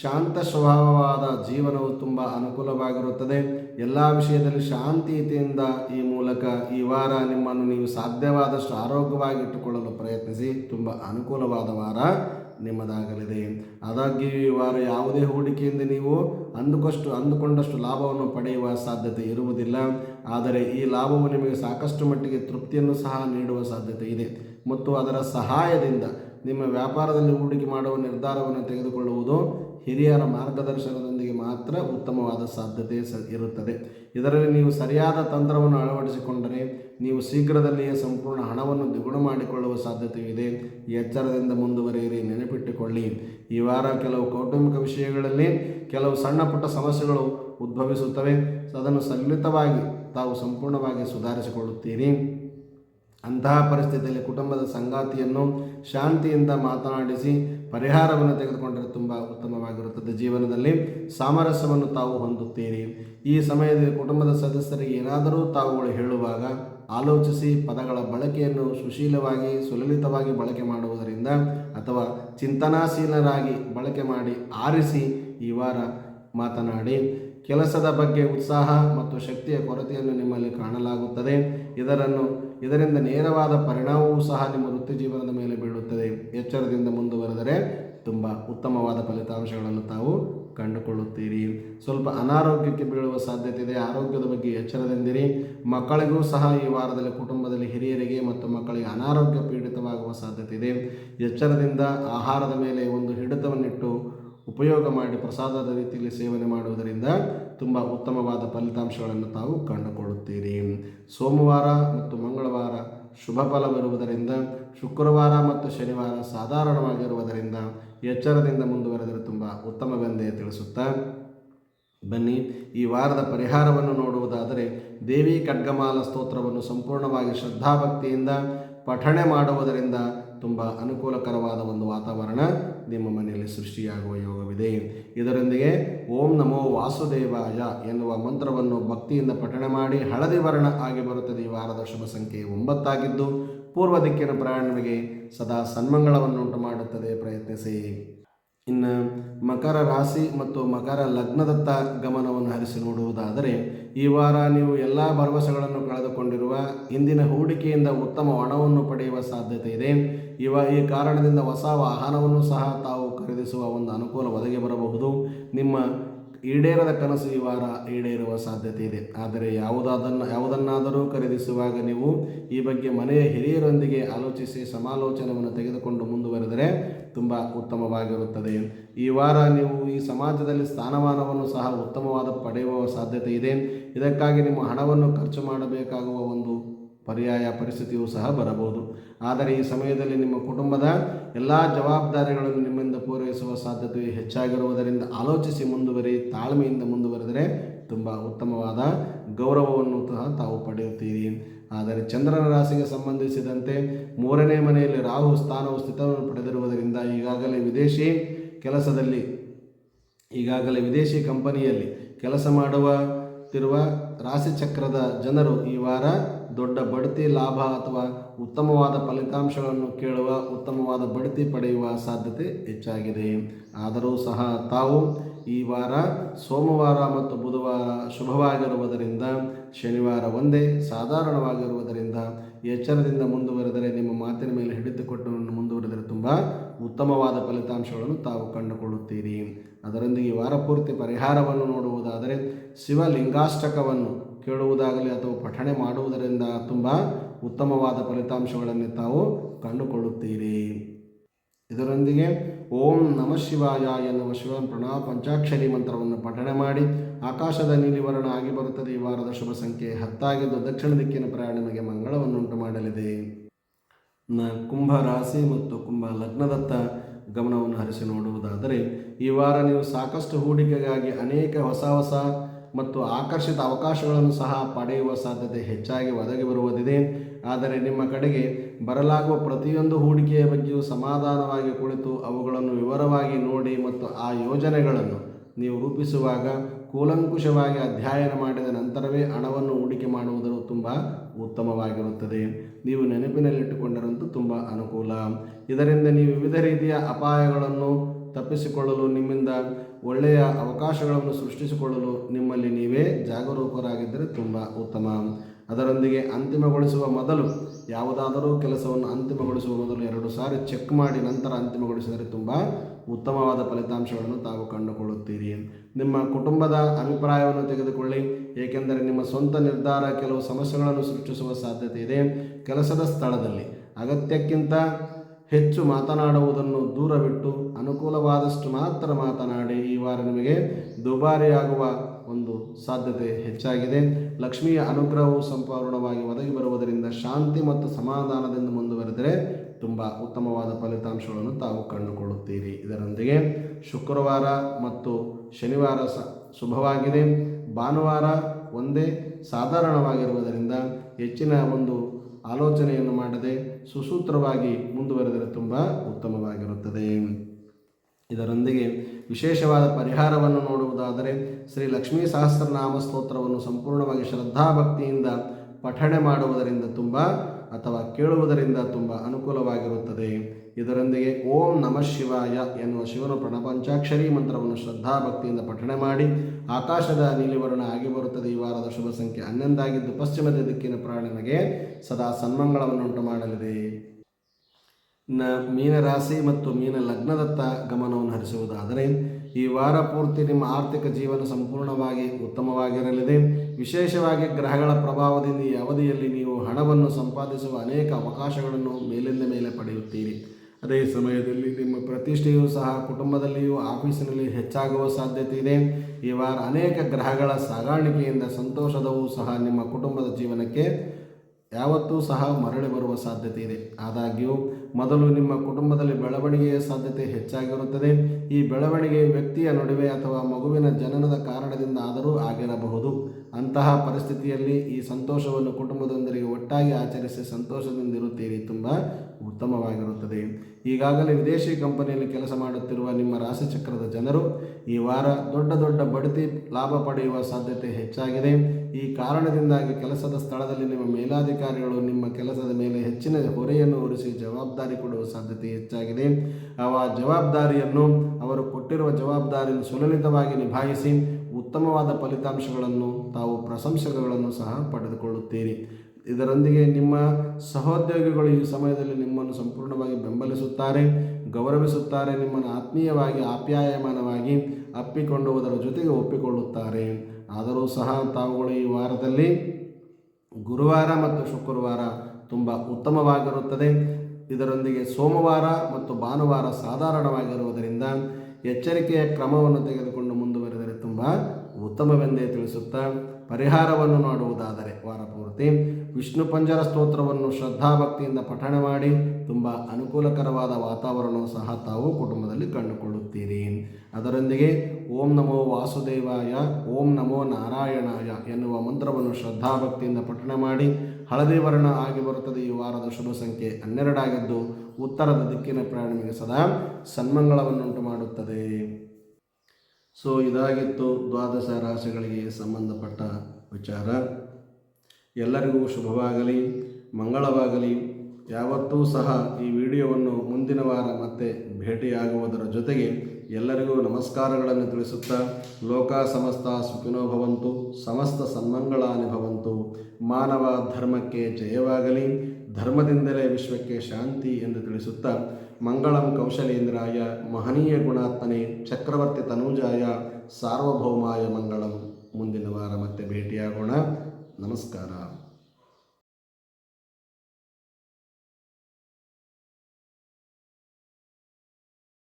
ಶಾಂತ ಸ್ವಭಾವವಾದ ಜೀವನವು ತುಂಬ ಅನುಕೂಲವಾಗಿರುತ್ತದೆ. ಎಲ್ಲ ವಿಷಯದಲ್ಲಿ ಶಾಂತಿಯುತಿಯಿಂದ ಈ ಮೂಲಕ ಈ ವಾರ ನಿಮ್ಮನ್ನು ನೀವು ಸಾಧ್ಯವಾದಷ್ಟು ಆರೋಗ್ಯವಾಗಿ ಇಟ್ಟುಕೊಳ್ಳಲು ಪ್ರಯತ್ನಿಸಿ. ತುಂಬ ಅನುಕೂಲವಾದ ವಾರ. ನಿಮ್ಮದಾಗಲಿದೆ. ಆದಾಗ್ಯೂ ಈ ವಾರ ಯಾವುದೇ ಹೂಡಿಕೆಯಿಂದ ನೀವು ಅಂದುಕಷ್ಟು, ಅಂದುಕೊಂಡಷ್ಟು ಲಾಭವನ್ನು ಪಡೆಯುವ ಸಾಧ್ಯತೆ ಇರುವುದಿಲ್ಲ. ಆದರೆ ಈ ಲಾಭವು ನಿಮಗೆ ಸಾಕಷ್ಟು ಮಟ್ಟಿಗೆ ತೃಪ್ತಿಯನ್ನು ಸಹ ನೀಡುವ ಸಾಧ್ಯತೆ ಇದೆ. ಮತ್ತು ಅದರ ಸಹಾಯದಿಂದ ನಿಮ್ಮ ವ್ಯಾಪಾರದಲ್ಲಿ ಹೂಡಿಕೆ ಮಾಡುವ ನಿರ್ಧಾರವನ್ನು ತೆಗೆದುಕೊಳ್ಳುವುದು ಹಿರಿಯರ ಮಾರ್ಗದರ್ಶನದೊಂದಿಗೆ ಮಾತ್ರ ಉತ್ತಮವಾದ ಸಾಧ್ಯತೆ ಸ ಇರುತ್ತದೆ. ಇದರಲ್ಲಿ ನೀವು ಸರಿಯಾದ ತಂತ್ರವನ್ನು ಅಳವಡಿಸಿಕೊಂಡರೆ, ನೀವು ಶೀಘ್ರದಲ್ಲಿಯೇ ಸಂಪೂರ್ಣ ಹಣವನ್ನು ದ್ವಿಗುಣ ಮಾಡಿಕೊಳ್ಳುವ ಸಾಧ್ಯತೆ ಇದೆ ಎಚ್ಚರದಿಂದ ಮುಂದುವರಿಯಿರಿ, ನೆನಪಿಟ್ಟುಕೊಳ್ಳಿ. ಈ ವಾರ ಕೆಲವು ಕೌಟುಂಬಿಕ ವಿಷಯಗಳಲ್ಲಿ ಕೆಲವು ಸಣ್ಣ ಪುಟ್ಟ ಸಮಸ್ಯೆಗಳು ಉದ್ಭವಿಸುತ್ತವೆ. ಅದನ್ನು ಸಲ್ಲಿತವಾಗಿ ತಾವು ಸಂಪೂರ್ಣವಾಗಿ ಸುಧಾರಿಸಿಕೊಳ್ಳುತ್ತೀರಿ. ಅಂತಹ ಪರಿಸ್ಥಿತಿಯಲ್ಲಿ ಕುಟುಂಬದ ಸಂಗಾತಿಯನ್ನು ಶಾಂತಿಯಿಂದ ಮಾತನಾಡಿಸಿ ಪರಿಹಾರವನ್ನು ತೆಗೆದುಕೊಂಡರೆ ತುಂಬ ಉತ್ತಮವಾಗಿರುತ್ತದೆ. ಜೀವನದಲ್ಲಿ ಸಾಮರಸ್ಯವನ್ನು ತಾವು ಹೊಂದುತ್ತೀರಿ. ಈ ಸಮಯದಲ್ಲಿ ಕುಟುಂಬದ ಸದಸ್ಯರಿಗೆ ಏನಾದರೂ ತಾವುಗಳು ಹೇಳುವಾಗ ಆಲೋಚಿಸಿ ಪದಗಳ ಬಳಕೆಯನ್ನು ಸುಶೀಲವಾಗಿ, ಸುಲಲಿತವಾಗಿ ಬಳಕೆ ಮಾಡುವುದರಿಂದ ಅಥವಾ ಚಿಂತನಾಶೀಲರಾಗಿ ಬಳಕೆ ಮಾಡಿ ಆರಿಸಿ ಈ ವಾರ ಮಾತನಾಡಿ ಕೆಲಸದ ಬಗ್ಗೆ ಉತ್ಸಾಹ ಮತ್ತು ಶಕ್ತಿಯ ಕೊರತೆಯನ್ನು ನಿಮ್ಮಲ್ಲಿ ಕಾಣಲಾಗುತ್ತದೆ. ಇದರನ್ನು, ಇದರಿಂದ ನೇರವಾದ ಪರಿಣಾಮವೂ ಸಹ ನಿಮ್ಮ ವೃತ್ತಿ ಜೀವನದ ಮೇಲೆ ಬೀಳುತ್ತದೆ. ಎಚ್ಚರದಿಂದ ಮುಂದುವರೆದರೆ ತುಂಬ ಉತ್ತಮವಾದ ಫಲಿತಾಂಶಗಳನ್ನು ತಾವು ಕಂಡುಕೊಳ್ಳುತ್ತೀರಿ. ಸ್ವಲ್ಪ ಅನಾರೋಗ್ಯಕ್ಕೆ ಬೀಳುವ ಸಾಧ್ಯತೆ ಇದೆ. ಆರೋಗ್ಯದ ಬಗ್ಗೆ ಎಚ್ಚರದಿಂದಿರಿ. ಮಕ್ಕಳಿಗೂ ಸಹ ಈ ವಾರದಲ್ಲಿ ಕುಟುಂಬದಲ್ಲಿ ಹಿರಿಯರಿಗೆ ಮತ್ತು ಮಕ್ಕಳಿಗೆ ಅನಾರೋಗ್ಯ ಪೀಡಿತವಾಗುವ ಸಾಧ್ಯತೆ ಇದೆ. ಎಚ್ಚರದಿಂದ ಆಹಾರದ ಮೇಲೆ ಒಂದು ಹಿಡಿತವನ್ನಿಟ್ಟು ಉಪಯೋಗ ಮಾಡಿ ಪ್ರಸಾದದ ರೀತಿಯಲ್ಲಿ ಸೇವನೆ ಮಾಡುವುದರಿಂದ ತುಂಬ ಉತ್ತಮವಾದ ಫಲಿತಾಂಶಗಳನ್ನು ತಾವು ಕಂಡುಕೊಳ್ಳುತ್ತೀರಿ. ಸೋಮವಾರ ಮತ್ತು ಮಂಗಳವಾರ ಶುಭ ಫಲವಿರುವುದರಿಂದ, ಶುಕ್ರವಾರ ಮತ್ತು ಶನಿವಾರ ಸಾಧಾರಣವಾಗಿರುವುದರಿಂದ ಎಚ್ಚರದಿಂದ ಮುಂದುವರೆದರೆ ತುಂಬ ಉತ್ತಮವೆಂದೇ ತಿಳಿಸುತ್ತಾ, ಬನ್ನಿ ಈ ವಾರದ ಪರಿಹಾರವನ್ನು ನೋಡುವುದಾದರೆ ದೇವಿ ಖಡ್ಗಮಾಲ ಸ್ತೋತ್ರವನ್ನು ಸಂಪೂರ್ಣವಾಗಿ ಶ್ರದ್ಧಾಭಕ್ತಿಯಿಂದ ಪಠಣೆ ಮಾಡುವುದರಿಂದ ತುಂಬ ಅನುಕೂಲಕರವಾದ ಒಂದು ವಾತಾವರಣ ನಿಮ್ಮ ಮನೆಯಲ್ಲಿ ಸೃಷ್ಟಿಯಾಗುವ ಯೋಗವಿದೆ. ಇದರೊಂದಿಗೆ ಓಂ ನಮೋ ವಾಸುದೇವಾಯ ಎನ್ನುವ ಮಂತ್ರವನ್ನು ಭಕ್ತಿಯಿಂದ ಪಠಣೆ ಮಾಡಿ ಹಳದಿ ವರ್ಣ ಆಗಿ ಬರುತ್ತದೆ. ಈ ವಾರದ ಶುಭ ಸಂಖ್ಯೆ ಒಂಬತ್ತಾಗಿದ್ದು, ಪೂರ್ವ ದಿಕ್ಕಿನ ಪ್ರಯಾಣ ನಿಮಗೆ ಸದಾ ಸನ್ಮಂಗಳವನ್ನುಂಟು ಮಾಡುತ್ತದೆ. ಪ್ರಯತ್ನಿಸಿ. ಇನ್ನು ಮಕರ ರಾಶಿ ಮತ್ತು ಮಕರ ಲಗ್ನದತ್ತ ಗಮನವನ್ನು ಹರಿಸಿ ನೋಡುವುದಾದರೆ, ಈ ವಾರ ನೀವು ಎಲ್ಲ ಭರವಸೆಗಳನ್ನು ಕಳೆದುಕೊಂಡಿರುವ, ಇಂದಿನ ಹೂಡಿಕೆಯಿಂದ ಉತ್ತಮ ಹಣವನ್ನು ಪಡೆಯುವ ಸಾಧ್ಯತೆ ಇದೆ. ಇವ ಈ ಕಾರಣದಿಂದ ಹೊಸ ವಾಹನವನ್ನು ಸಹ ತಾವು ಖರೀದಿಸುವ ಒಂದು ಅನುಕೂಲ ಒದಗಿ ಬರಬಹುದು. ನಿಮ್ಮ ಈಡೇರದ ಕನಸು ಈ ವಾರ ಈಡೇರುವ ಸಾಧ್ಯತೆ ಇದೆ. ಆದರೆ ಯಾವುದಾದನ್ನು ಯಾವುದನ್ನಾದರೂ ಖರೀದಿಸುವಾಗ ನೀವು ಈ ಬಗ್ಗೆ ಮನೆಯ ಹಿರಿಯರೊಂದಿಗೆ ಆಲೋಚಿಸಿ ಸಮಾಲೋಚನೆಯನ್ನು ತೆಗೆದುಕೊಂಡು ಮುಂದುವರೆದರೆ ತುಂಬ ಉತ್ತಮವಾಗಿರುತ್ತದೆ. ಈ ವಾರ ನೀವು ಈ ಸಮಾಜದಲ್ಲಿ ಸ್ಥಾನಮಾನವನ್ನು ಸಹ ಉತ್ತಮವಾದ ಪಡೆಯುವ ಸಾಧ್ಯತೆ ಇದೆ. ಇದಕ್ಕಾಗಿ ನಿಮ್ಮ ಹಣವನ್ನು ಖರ್ಚು ಮಾಡಬೇಕಾಗುವ ಒಂದು ಪರ್ಯಾಯ ಪರಿಸ್ಥಿತಿಯೂ ಸಹ ಬರಬಹುದು. ಆದರೆ ಈ ಸಮಯದಲ್ಲಿ ನಿಮ್ಮ ಕುಟುಂಬದ ಎಲ್ಲ ಜವಾಬ್ದಾರಿಗಳನ್ನು ನಿಮ್ಮಿಂದ ಪೂರೈಸುವ ಸಾಧ್ಯತೆ ಹೆಚ್ಚಾಗಿರುವುದರಿಂದ ಆಲೋಚಿಸಿ ಮುಂದುವರಿ, ತಾಳ್ಮೆಯಿಂದ ಮುಂದುವರೆದರೆ ತುಂಬ ಉತ್ತಮವಾದ ಗೌರವವನ್ನು ಸಹ ತಾವು ಪಡೆಯುತ್ತೀರಿ. ಆದರೆ ಚಂದ್ರನ ರಾಶಿಗೆ ಸಂಬಂಧಿಸಿದಂತೆ ಮೂರನೇ ಮನೆಯಲ್ಲಿ ರಾಹು ಸ್ಥಾನವು ಸ್ಥಿತವನ್ನು ಪಡೆದಿರುವುದರಿಂದ ಈಗಾಗಲೇ ವಿದೇಶಿ ಕೆಲಸದಲ್ಲಿ, ಈಗಾಗಲೇ ವಿದೇಶಿ ಕಂಪನಿಯಲ್ಲಿ ಕೆಲಸ ಮಾಡುವ ತಿರುವ ರಾಶಿಚಕ್ರದ ಜನರು ಈ ವಾರ ದೊಡ್ಡ ಬಡ್ತಿ ಲಾಭ ಅಥವಾ ಉತ್ತಮವಾದ ಫಲಿತಾಂಶಗಳನ್ನು ಕೇಳುವ, ಉತ್ತಮವಾದ ಬಡ್ತಿ ಪಡೆಯುವ ಸಾಧ್ಯತೆ ಹೆಚ್ಚಾಗಿದೆ. ಆದರೂ ಸಹ ತಾವು ಈ ವಾರ ಸೋಮವಾರ ಮತ್ತು ಬುಧವಾರ ಶುಭವಾಗಿರುವುದರಿಂದ, ಶನಿವಾರ ಒಂದೇ ಸಾಧಾರಣವಾಗಿರುವುದರಿಂದ ಎಚ್ಚರದಿಂದ ಮುಂದುವರೆದರೆ ನಿಮ್ಮ ಮಾತಿನ ಮೇಲೆ ಹಿಡಿದುಕೊಟ್ಟು ಮುಂದುವರೆದರೆ ತುಂಬ ಉತ್ತಮವಾದ ಫಲಿತಾಂಶಗಳನ್ನು ತಾವು ಕಂಡುಕೊಳ್ಳುತ್ತೀರಿ. ಅದರೊಂದಿಗೆ ವಾರ ಪೂರ್ತಿ ಪರಿಹಾರವನ್ನು ನೋಡುವುದಾದರೆ ಶಿವಲಿಂಗಾಷ್ಟಕವನ್ನು ಕೇಳುವುದಾಗಲಿ ಅಥವಾ ಪಠಣೆ ಮಾಡುವುದರಿಂದ ತುಂಬ ಉತ್ತಮವಾದ ಫಲಿತಾಂಶಗಳನ್ನು ತಾವು ಕಂಡುಕೊಳ್ಳುತ್ತೀರಿ. ಇದರೊಂದಿಗೆ ಓಂ ನಮ ಶಿವಾಯ ಎನ್ನುವ ಶಿವನ ಪ್ರಣಾ ಪಂಚಾಕ್ಷರಿ ಮಂತ್ರವನ್ನು ಪಠಣೆ ಮಾಡಿ ಆಕಾಶದ ನೀಲಿವರ್ಣ ಆಗಿ ಬರುತ್ತದೆ. ಈ ವಾರದ ಶುಭ ಸಂಖ್ಯೆ ಹತ್ತಾಗಿದ್ದು ದಕ್ಷಿಣ ದಿಕ್ಕಿನ ಪ್ರಯಾಣ ನಿಮಗೆ ಮಂಗಳವನ್ನುಂಟು ಮಾಡಲಿದೆ. ನ ಕುಂಭ ರಾಶಿ ಮತ್ತು ಕುಂಭ ಲಗ್ನದತ್ತ ಗಮನವನ್ನು ಹರಿಸಿ ನೋಡುವುದಾದರೆ ಈ ವಾರ ನೀವು ಸಾಕಷ್ಟು ಹೂಡಿಕೆಗಾಗಿ ಅನೇಕ ಹೊಸ ಹೊಸ ಮತ್ತು ಆಕರ್ಷಿತ ಅವಕಾಶಗಳನ್ನು ಸಹ ಪಡೆಯುವ ಸಾಧ್ಯತೆ ಹೆಚ್ಚಾಗಿ ಒದಗಿ ಬರುವುದಿದೆ. ಆದರೆ ನಿಮ್ಮ ಕಡೆಗೆ ಬರಲಾಗುವ ಪ್ರತಿಯೊಂದು ಹೂಡಿಕೆಯ ಬಗ್ಗೆಯೂ ಸಮಾಧಾನವಾಗಿ ಕುಳಿತು ಅವುಗಳನ್ನು ವಿವರವಾಗಿ ನೋಡಿ ಮತ್ತು ಆ ಯೋಜನೆಗಳನ್ನು ನೀವು ರೂಪಿಸುವಾಗ ಕೂಲಂಕುಷವಾಗಿ ಅಧ್ಯಯನ ಮಾಡಿದ ನಂತರವೇ ಹಣವನ್ನು ಹೂಡಿಕೆ ಮಾಡುವುದು ತುಂಬ ಉತ್ತಮವಾಗಿರುತ್ತದೆ. ನೀವು ನೆನಪಿನಲ್ಲಿಟ್ಟುಕೊಂಡರಂತೂ ತುಂಬ ಅನುಕೂಲ. ಇದರಿಂದ ನೀವು ವಿವಿಧ ರೀತಿಯ ಅಪಾಯಗಳನ್ನು ತಪ್ಪಿಸಿಕೊಳ್ಳಲು ನಿಮ್ಮಿಂದ ಒಳ್ಳೆಯ ಅವಕಾಶಗಳನ್ನು ಸೃಷ್ಟಿಸಿಕೊಳ್ಳಲು ನಿಮ್ಮಲ್ಲಿ ನೀವೇ ಜಾಗರೂಕರಾಗಿದ್ದರೆ ತುಂಬ ಉತ್ತಮ. ಅದರೊಂದಿಗೆ ಅಂತಿಮಗೊಳಿಸುವ ಮೊದಲು ಯಾವುದಾದರೂ ಕೆಲಸವನ್ನು ಅಂತಿಮಗೊಳಿಸುವ ಮೊದಲು ಎರಡು ಸಾರಿ ಚೆಕ್ ಮಾಡಿ ನಂತರ ಅಂತಿಮಗೊಳಿಸಿದರೆ ತುಂಬ ಉತ್ತಮವಾದ ಫಲಿತಾಂಶಗಳನ್ನು ತಾವು ಕಂಡುಕೊಳ್ಳುತ್ತೀರಿ. ನಿಮ್ಮ ಕುಟುಂಬದ ಅಭಿಪ್ರಾಯವನ್ನು ತೆಗೆದುಕೊಳ್ಳಿ. ಏಕೆಂದರೆ ನಿಮ್ಮ ಸ್ವಂತ ನಿರ್ಧಾರ ಕೆಲವು ಸಮಸ್ಯೆಗಳನ್ನು ಸೃಷ್ಟಿಸುವ ಸಾಧ್ಯತೆ ಇದೆ. ಕೆಲಸದ ಸ್ಥಳದಲ್ಲಿ ಅಗತ್ಯಕ್ಕಿಂತ ಹೆಚ್ಚು ಮಾತನಾಡುವುದನ್ನು ದೂರವಿಟ್ಟು ಅನುಕೂಲವಾದಷ್ಟು ಮಾತ್ರ ಮಾತನಾಡಿ, ಈ ವಾರ ನಿಮಗೆ ದುಬಾರಿಯಾಗುವ ಒಂದು ಸಾಧ್ಯತೆ ಹೆಚ್ಚಾಗಿದೆ. ಲಕ್ಷ್ಮಿಯ ಅನುಗ್ರಹವು ಸಂಪೂರ್ಣವಾಗಿ ಒದಗಿ ಬರುವುದರಿಂದ ಶಾಂತಿ ಮತ್ತು ಸಮಾಧಾನದಿಂದ ಮುಂದುವರೆದರೆ ತುಂಬ ಉತ್ತಮವಾದ ಫಲಿತಾಂಶಗಳನ್ನು ತಾವು ಕಂಡುಕೊಳ್ಳುತ್ತೀರಿ. ಇದರೊಂದಿಗೆ ಶುಕ್ರವಾರ ಮತ್ತು ಶನಿವಾರ ಸ ಶುಭವಾಗಿದೆ. ಭಾನುವಾರ ಒಂದೇ ಸಾಧಾರಣವಾಗಿರುವುದರಿಂದ ಹೆಚ್ಚಿನ ಒಂದು ಆಲೋಚನೆಯನ್ನು ಮಾಡದೆ ಸುಸೂತ್ರವಾಗಿ ಮುಂದುವರೆದರೆ ತುಂಬ ಉತ್ತಮವಾಗಿರುತ್ತದೆ. ಇದರೊಂದಿಗೆ ವಿಶೇಷವಾದ ಪರಿಹಾರವನ್ನು ನೋಡುವುದಾದರೆ ಶ್ರೀ ಲಕ್ಷ್ಮೀ ಸಹಸ್ರನಾಮ ಸ್ತೋತ್ರವನ್ನು ಸಂಪೂರ್ಣವಾಗಿ ಶ್ರದ್ಧಾಭಕ್ತಿಯಿಂದ ಪಠಣೆ ಮಾಡುವುದರಿಂದ ತುಂಬ ಅಥವಾ ಕೇಳುವುದರಿಂದ ತುಂಬ ಅನುಕೂಲವಾಗಿರುತ್ತದೆ. ಇದರೊಂದಿಗೆ ಓಂ ನಮಃ ಶಿವಾಯ ಎನ್ನುವ ಶಿವನ ಪ್ರಣಪಂಚಾಕ್ಷರಿ ಮಂತ್ರವನ್ನು ಶ್ರದ್ಧಾಭಕ್ತಿಯಿಂದ ಪಠಣೆ ಮಾಡಿ ಆಕಾಶದ ನೀಲಿವರ್ಣ ಆಗಿ ಬರುತ್ತದೆ. ಈ ವಾರದ ಶುಭ ಸಂಖ್ಯೆ ಹನ್ನೊಂದಾಗಿದ್ದು ಪಶ್ಚಿಮದ ದಿಕ್ಕಿನ ಪ್ರಾಣನಿಗೆ ಸದಾ ಸನ್ಮಂಗಳವನ್ನುಂಟು ಮಾಡಲಿದೆ. ನ ಮೀನ ರಾಶಿ ಮತ್ತು ಮೀನ ಲಗ್ನದತ್ತ ಗಮನವನ್ನು ಹರಿಸುವುದಾದರೆ, ಈ ವಾರ ಪೂರ್ತಿ ನಿಮ್ಮ ಆರ್ಥಿಕ ಜೀವನ ಸಂಪೂರ್ಣವಾಗಿ ಉತ್ತಮವಾಗಿರಲಿದೆ. ವಿಶೇಷವಾಗಿ ಗ್ರಹಗಳ ಪ್ರಭಾವದಿಂದ ಈ ಅವಧಿಯಲ್ಲಿ ನೀವು ಹಣವನ್ನು ಸಂಪಾದಿಸುವ ಅನೇಕ ಅವಕಾಶಗಳನ್ನು ಮೇಲಿಂದ ಮೇಲೆ ಪಡೆಯುತ್ತೀರಿ. ಅದೇ ಸಮಯದಲ್ಲಿ ನಿಮ್ಮ ಪ್ರತಿಷ್ಠೆಯೂ ಸಹ ಕುಟುಂಬದಲ್ಲಿಯೂ ಆಫೀಸಿನಲ್ಲಿ ಹೆಚ್ಚಾಗುವ ಸಾಧ್ಯತೆ ಇದೆ. ಈ ವಾರ ಅನೇಕ ಗ್ರಹಗಳ ಸಾಗಾಣಿಕೆಯಿಂದ ಸಂತೋಷದವೂ ಸಹ ನಿಮ್ಮ ಕುಟುಂಬದ ಜೀವನಕ್ಕೆ ಯಾವತ್ತೂ ಸಹ ಮರಳಿ ಬರುವ ಸಾಧ್ಯತೆ ಇದೆ. ಆದಾಗ್ಯೂ, ಮೊದಲು ನಿಮ್ಮ ಕುಟುಂಬದಲ್ಲಿ ಬೆಳವಣಿಗೆಯ ಸಾಧ್ಯತೆ ಹೆಚ್ಚಾಗಿರುತ್ತದೆ. ಈ ಬೆಳವಣಿಗೆ ವ್ಯಕ್ತಿಯ ನಡುವೆ ಅಥವಾ ಮಗುವಿನ ಜನನದ ಕಾರಣದಿಂದ ಆದರೂ ಆಗಿರಬಹುದು. ಅಂತಹ ಪರಿಸ್ಥಿತಿಯಲ್ಲಿ ಈ ಸಂತೋಷವನ್ನು ಕುಟುಂಬದೊಂದಿಗೆ ಒಟ್ಟಾಗಿ ಆಚರಿಸಿ ಸಂತೋಷದಿಂದಿರುತ್ತೀರಿ. ತುಂಬ ಉತ್ತಮವಾಗಿರುತ್ತದೆ. ಈಗಾಗಲೇ ವಿದೇಶಿ ಕಂಪನಿಯಲ್ಲಿ ಕೆಲಸ ಮಾಡುತ್ತಿರುವ ನಿಮ್ಮ ರಾಶಿಚಕ್ರದ ಜನರು, ಈ ವಾರ ದೊಡ್ಡ ದೊಡ್ಡ ಬಡ್ತಿ ಲಾಭ ಪಡೆಯುವ ಸಾಧ್ಯತೆ ಹೆಚ್ಚಾಗಿದೆ. ಈ ಕಾರಣದಿಂದಾಗಿ ಕೆಲಸದ ಸ್ಥಳದಲ್ಲಿ ನಿಮ್ಮ ಮೇಲಾಧಿಕಾರಿಗಳು ನಿಮ್ಮ ಕೆಲಸದ ಮೇಲೆ ಹೆಚ್ಚಿನ ಹೊರೆಯನ್ನು ಹೊರಿಸಿ ಜವಾಬ್ದಾರಿ ಕೊಡುವ ಸಾಧ್ಯತೆ ಹೆಚ್ಚಾಗಿದೆ. ಆ ಜವಾಬ್ದಾರಿಯನ್ನು ಅವರು ಕೊಟ್ಟಿರುವ ಜವಾಬ್ದಾರಿಯನ್ನು ಸುಲಲಿತವಾಗಿ ನಿಭಾಯಿಸಿ ಉತ್ತಮವಾದ ಫಲಿತಾಂಶಗಳನ್ನು ತಾವು ಪ್ರಶಂಸೆಗಳನ್ನು ಸಹ ಪಡೆದುಕೊಳ್ಳುತ್ತೀರಿ. ಇದರೊಂದಿಗೆ ನಿಮ್ಮ ಸಹೋದ್ಯೋಗಿಗಳು ಈ ಸಮಯದಲ್ಲಿ ನಿಮ್ಮನ್ನು ಸಂಪೂರ್ಣವಾಗಿ ಬೆಂಬಲಿಸುತ್ತಾರೆ, ಗೌರವಿಸುತ್ತಾರೆ, ನಿಮ್ಮನ್ನು ಆತ್ಮೀಯವಾಗಿ, ಆಪ್ಯಾಯಮಾನವಾಗಿ ಅಪ್ಪಿಕೊಳ್ಳುವುದರ ಜೊತೆಗೆ ಒಪ್ಪಿಕೊಳ್ಳುತ್ತಾರೆ. ಆದರೂ ಸಹ ತಾವುಗಳು ಈ ವಾರದಲ್ಲಿ ಗುರುವಾರ ಮತ್ತು ಶುಕ್ರವಾರ ತುಂಬ ಉತ್ತಮವಾಗಿರುತ್ತದೆ. ಇದರೊಂದಿಗೆ ಸೋಮವಾರ ಮತ್ತು ಭಾನುವಾರ ಸಾಧಾರಣವಾಗಿರುವುದರಿಂದ ಎಚ್ಚರಿಕೆಯ ಕ್ರಮವನ್ನು ತೆಗೆದುಕೊಂಡು ಮುಂದುವರೆದರೆ ತುಂಬ ಉತ್ತಮವೆಂದೇ ತಿಳಿಸುತ್ತಾ ಪರಿಹಾರವನ್ನು ಮಾಡುವುದಾದರೆ ವಾರಪೂರ್ತಿ. ವಿಷ್ಣು ಪಂಜರ ಸ್ತೋತ್ರವನ್ನು ಶ್ರದ್ಧಾಭಕ್ತಿಯಿಂದ ಪಠಣೆ ಮಾಡಿ, ತುಂಬ ಅನುಕೂಲಕರವಾದ ವಾತಾವರಣವು ಸಹ ತಾವು ಕುಟುಂಬದಲ್ಲಿ ಕಂಡುಕೊಳ್ಳುತ್ತೀರಿ. ಅದರೊಂದಿಗೆ ಓಂ ನಮೋ ವಾಸುದೇವಾಯ, ಓಂ ನಮೋ ನಾರಾಯಣಾಯ ಎನ್ನುವ ಮಂತ್ರವನ್ನು ಶ್ರದ್ಧಾಭಕ್ತಿಯಿಂದ ಪಠಣೆ ಮಾಡಿ, ಹಳದಿ ವರ್ಣ ಆಗಿ ಬರುತ್ತದೆ ಈ ವಾರದ ಶುಭ ಸಂಖ್ಯೆ ಹನ್ನೆರಡಾಗಿದ್ದು, ಉತ್ತರದ ದಿಕ್ಕಿನ ಪ್ರಯಾಣಿಗೆ ಸದಾ ಸನ್ಮಂಗಳವನ್ನುಂಟು ಮಾಡುತ್ತದೆ. ಸೊ ಇದಾಗಿತ್ತು ದ್ವಾದಶ ರಾಶಿಗಳಿಗೆ ಸಂಬಂಧಪಟ್ಟ ವಿಚಾರ. ಎಲ್ಲರಿಗೂ ಶುಭವಾಗಲಿ, ಮಂಗಳವಾಗಲಿ. ಯಾವತ್ತೂ ಸಹ ಈ ವಿಡಿಯೋವನ್ನು ಮುಂದಿನ ವಾರ ಮತ್ತೆ ಭೇಟಿಯಾಗುವುದರ ಜೊತೆಗೆ ಎಲ್ಲರಿಗೂ ನಮಸ್ಕಾರಗಳನ್ನು ತಿಳಿಸುತ್ತಾ ಲೋಕ ಸಮಸ್ತ ಸುಖಿನೋ ಭವಂತು, ಸಮಸ್ತ ಸನ್ಮಂಗಳಾನಿ ಭವಂತು. ಮಾನವ ಧರ್ಮಕ್ಕೆ ಜಯವಾಗಲಿ, ಧರ್ಮದಿಂದಲೇ ವಿಶ್ವಕ್ಕೆ ಶಾಂತಿ ಎಂದು ತಿಳಿಸುತ್ತಾ ಮಂಗಳಂ ಕೌಶಲೇಂದ್ರಾಯ ಮಹನೀಯ ಗುಣಾತ್ಮನೆ ಚಕ್ರವರ್ತಿ ತನೂಜಾಯ ಸಾರ್ವಭೌಮಾಯ ಮಂಗಳಂ. ಮುಂದಿನ ವಾರ ಮತ್ತೆ ಭೇಟಿಯಾಗೋಣ. ನಮಸ್ಕಾರ.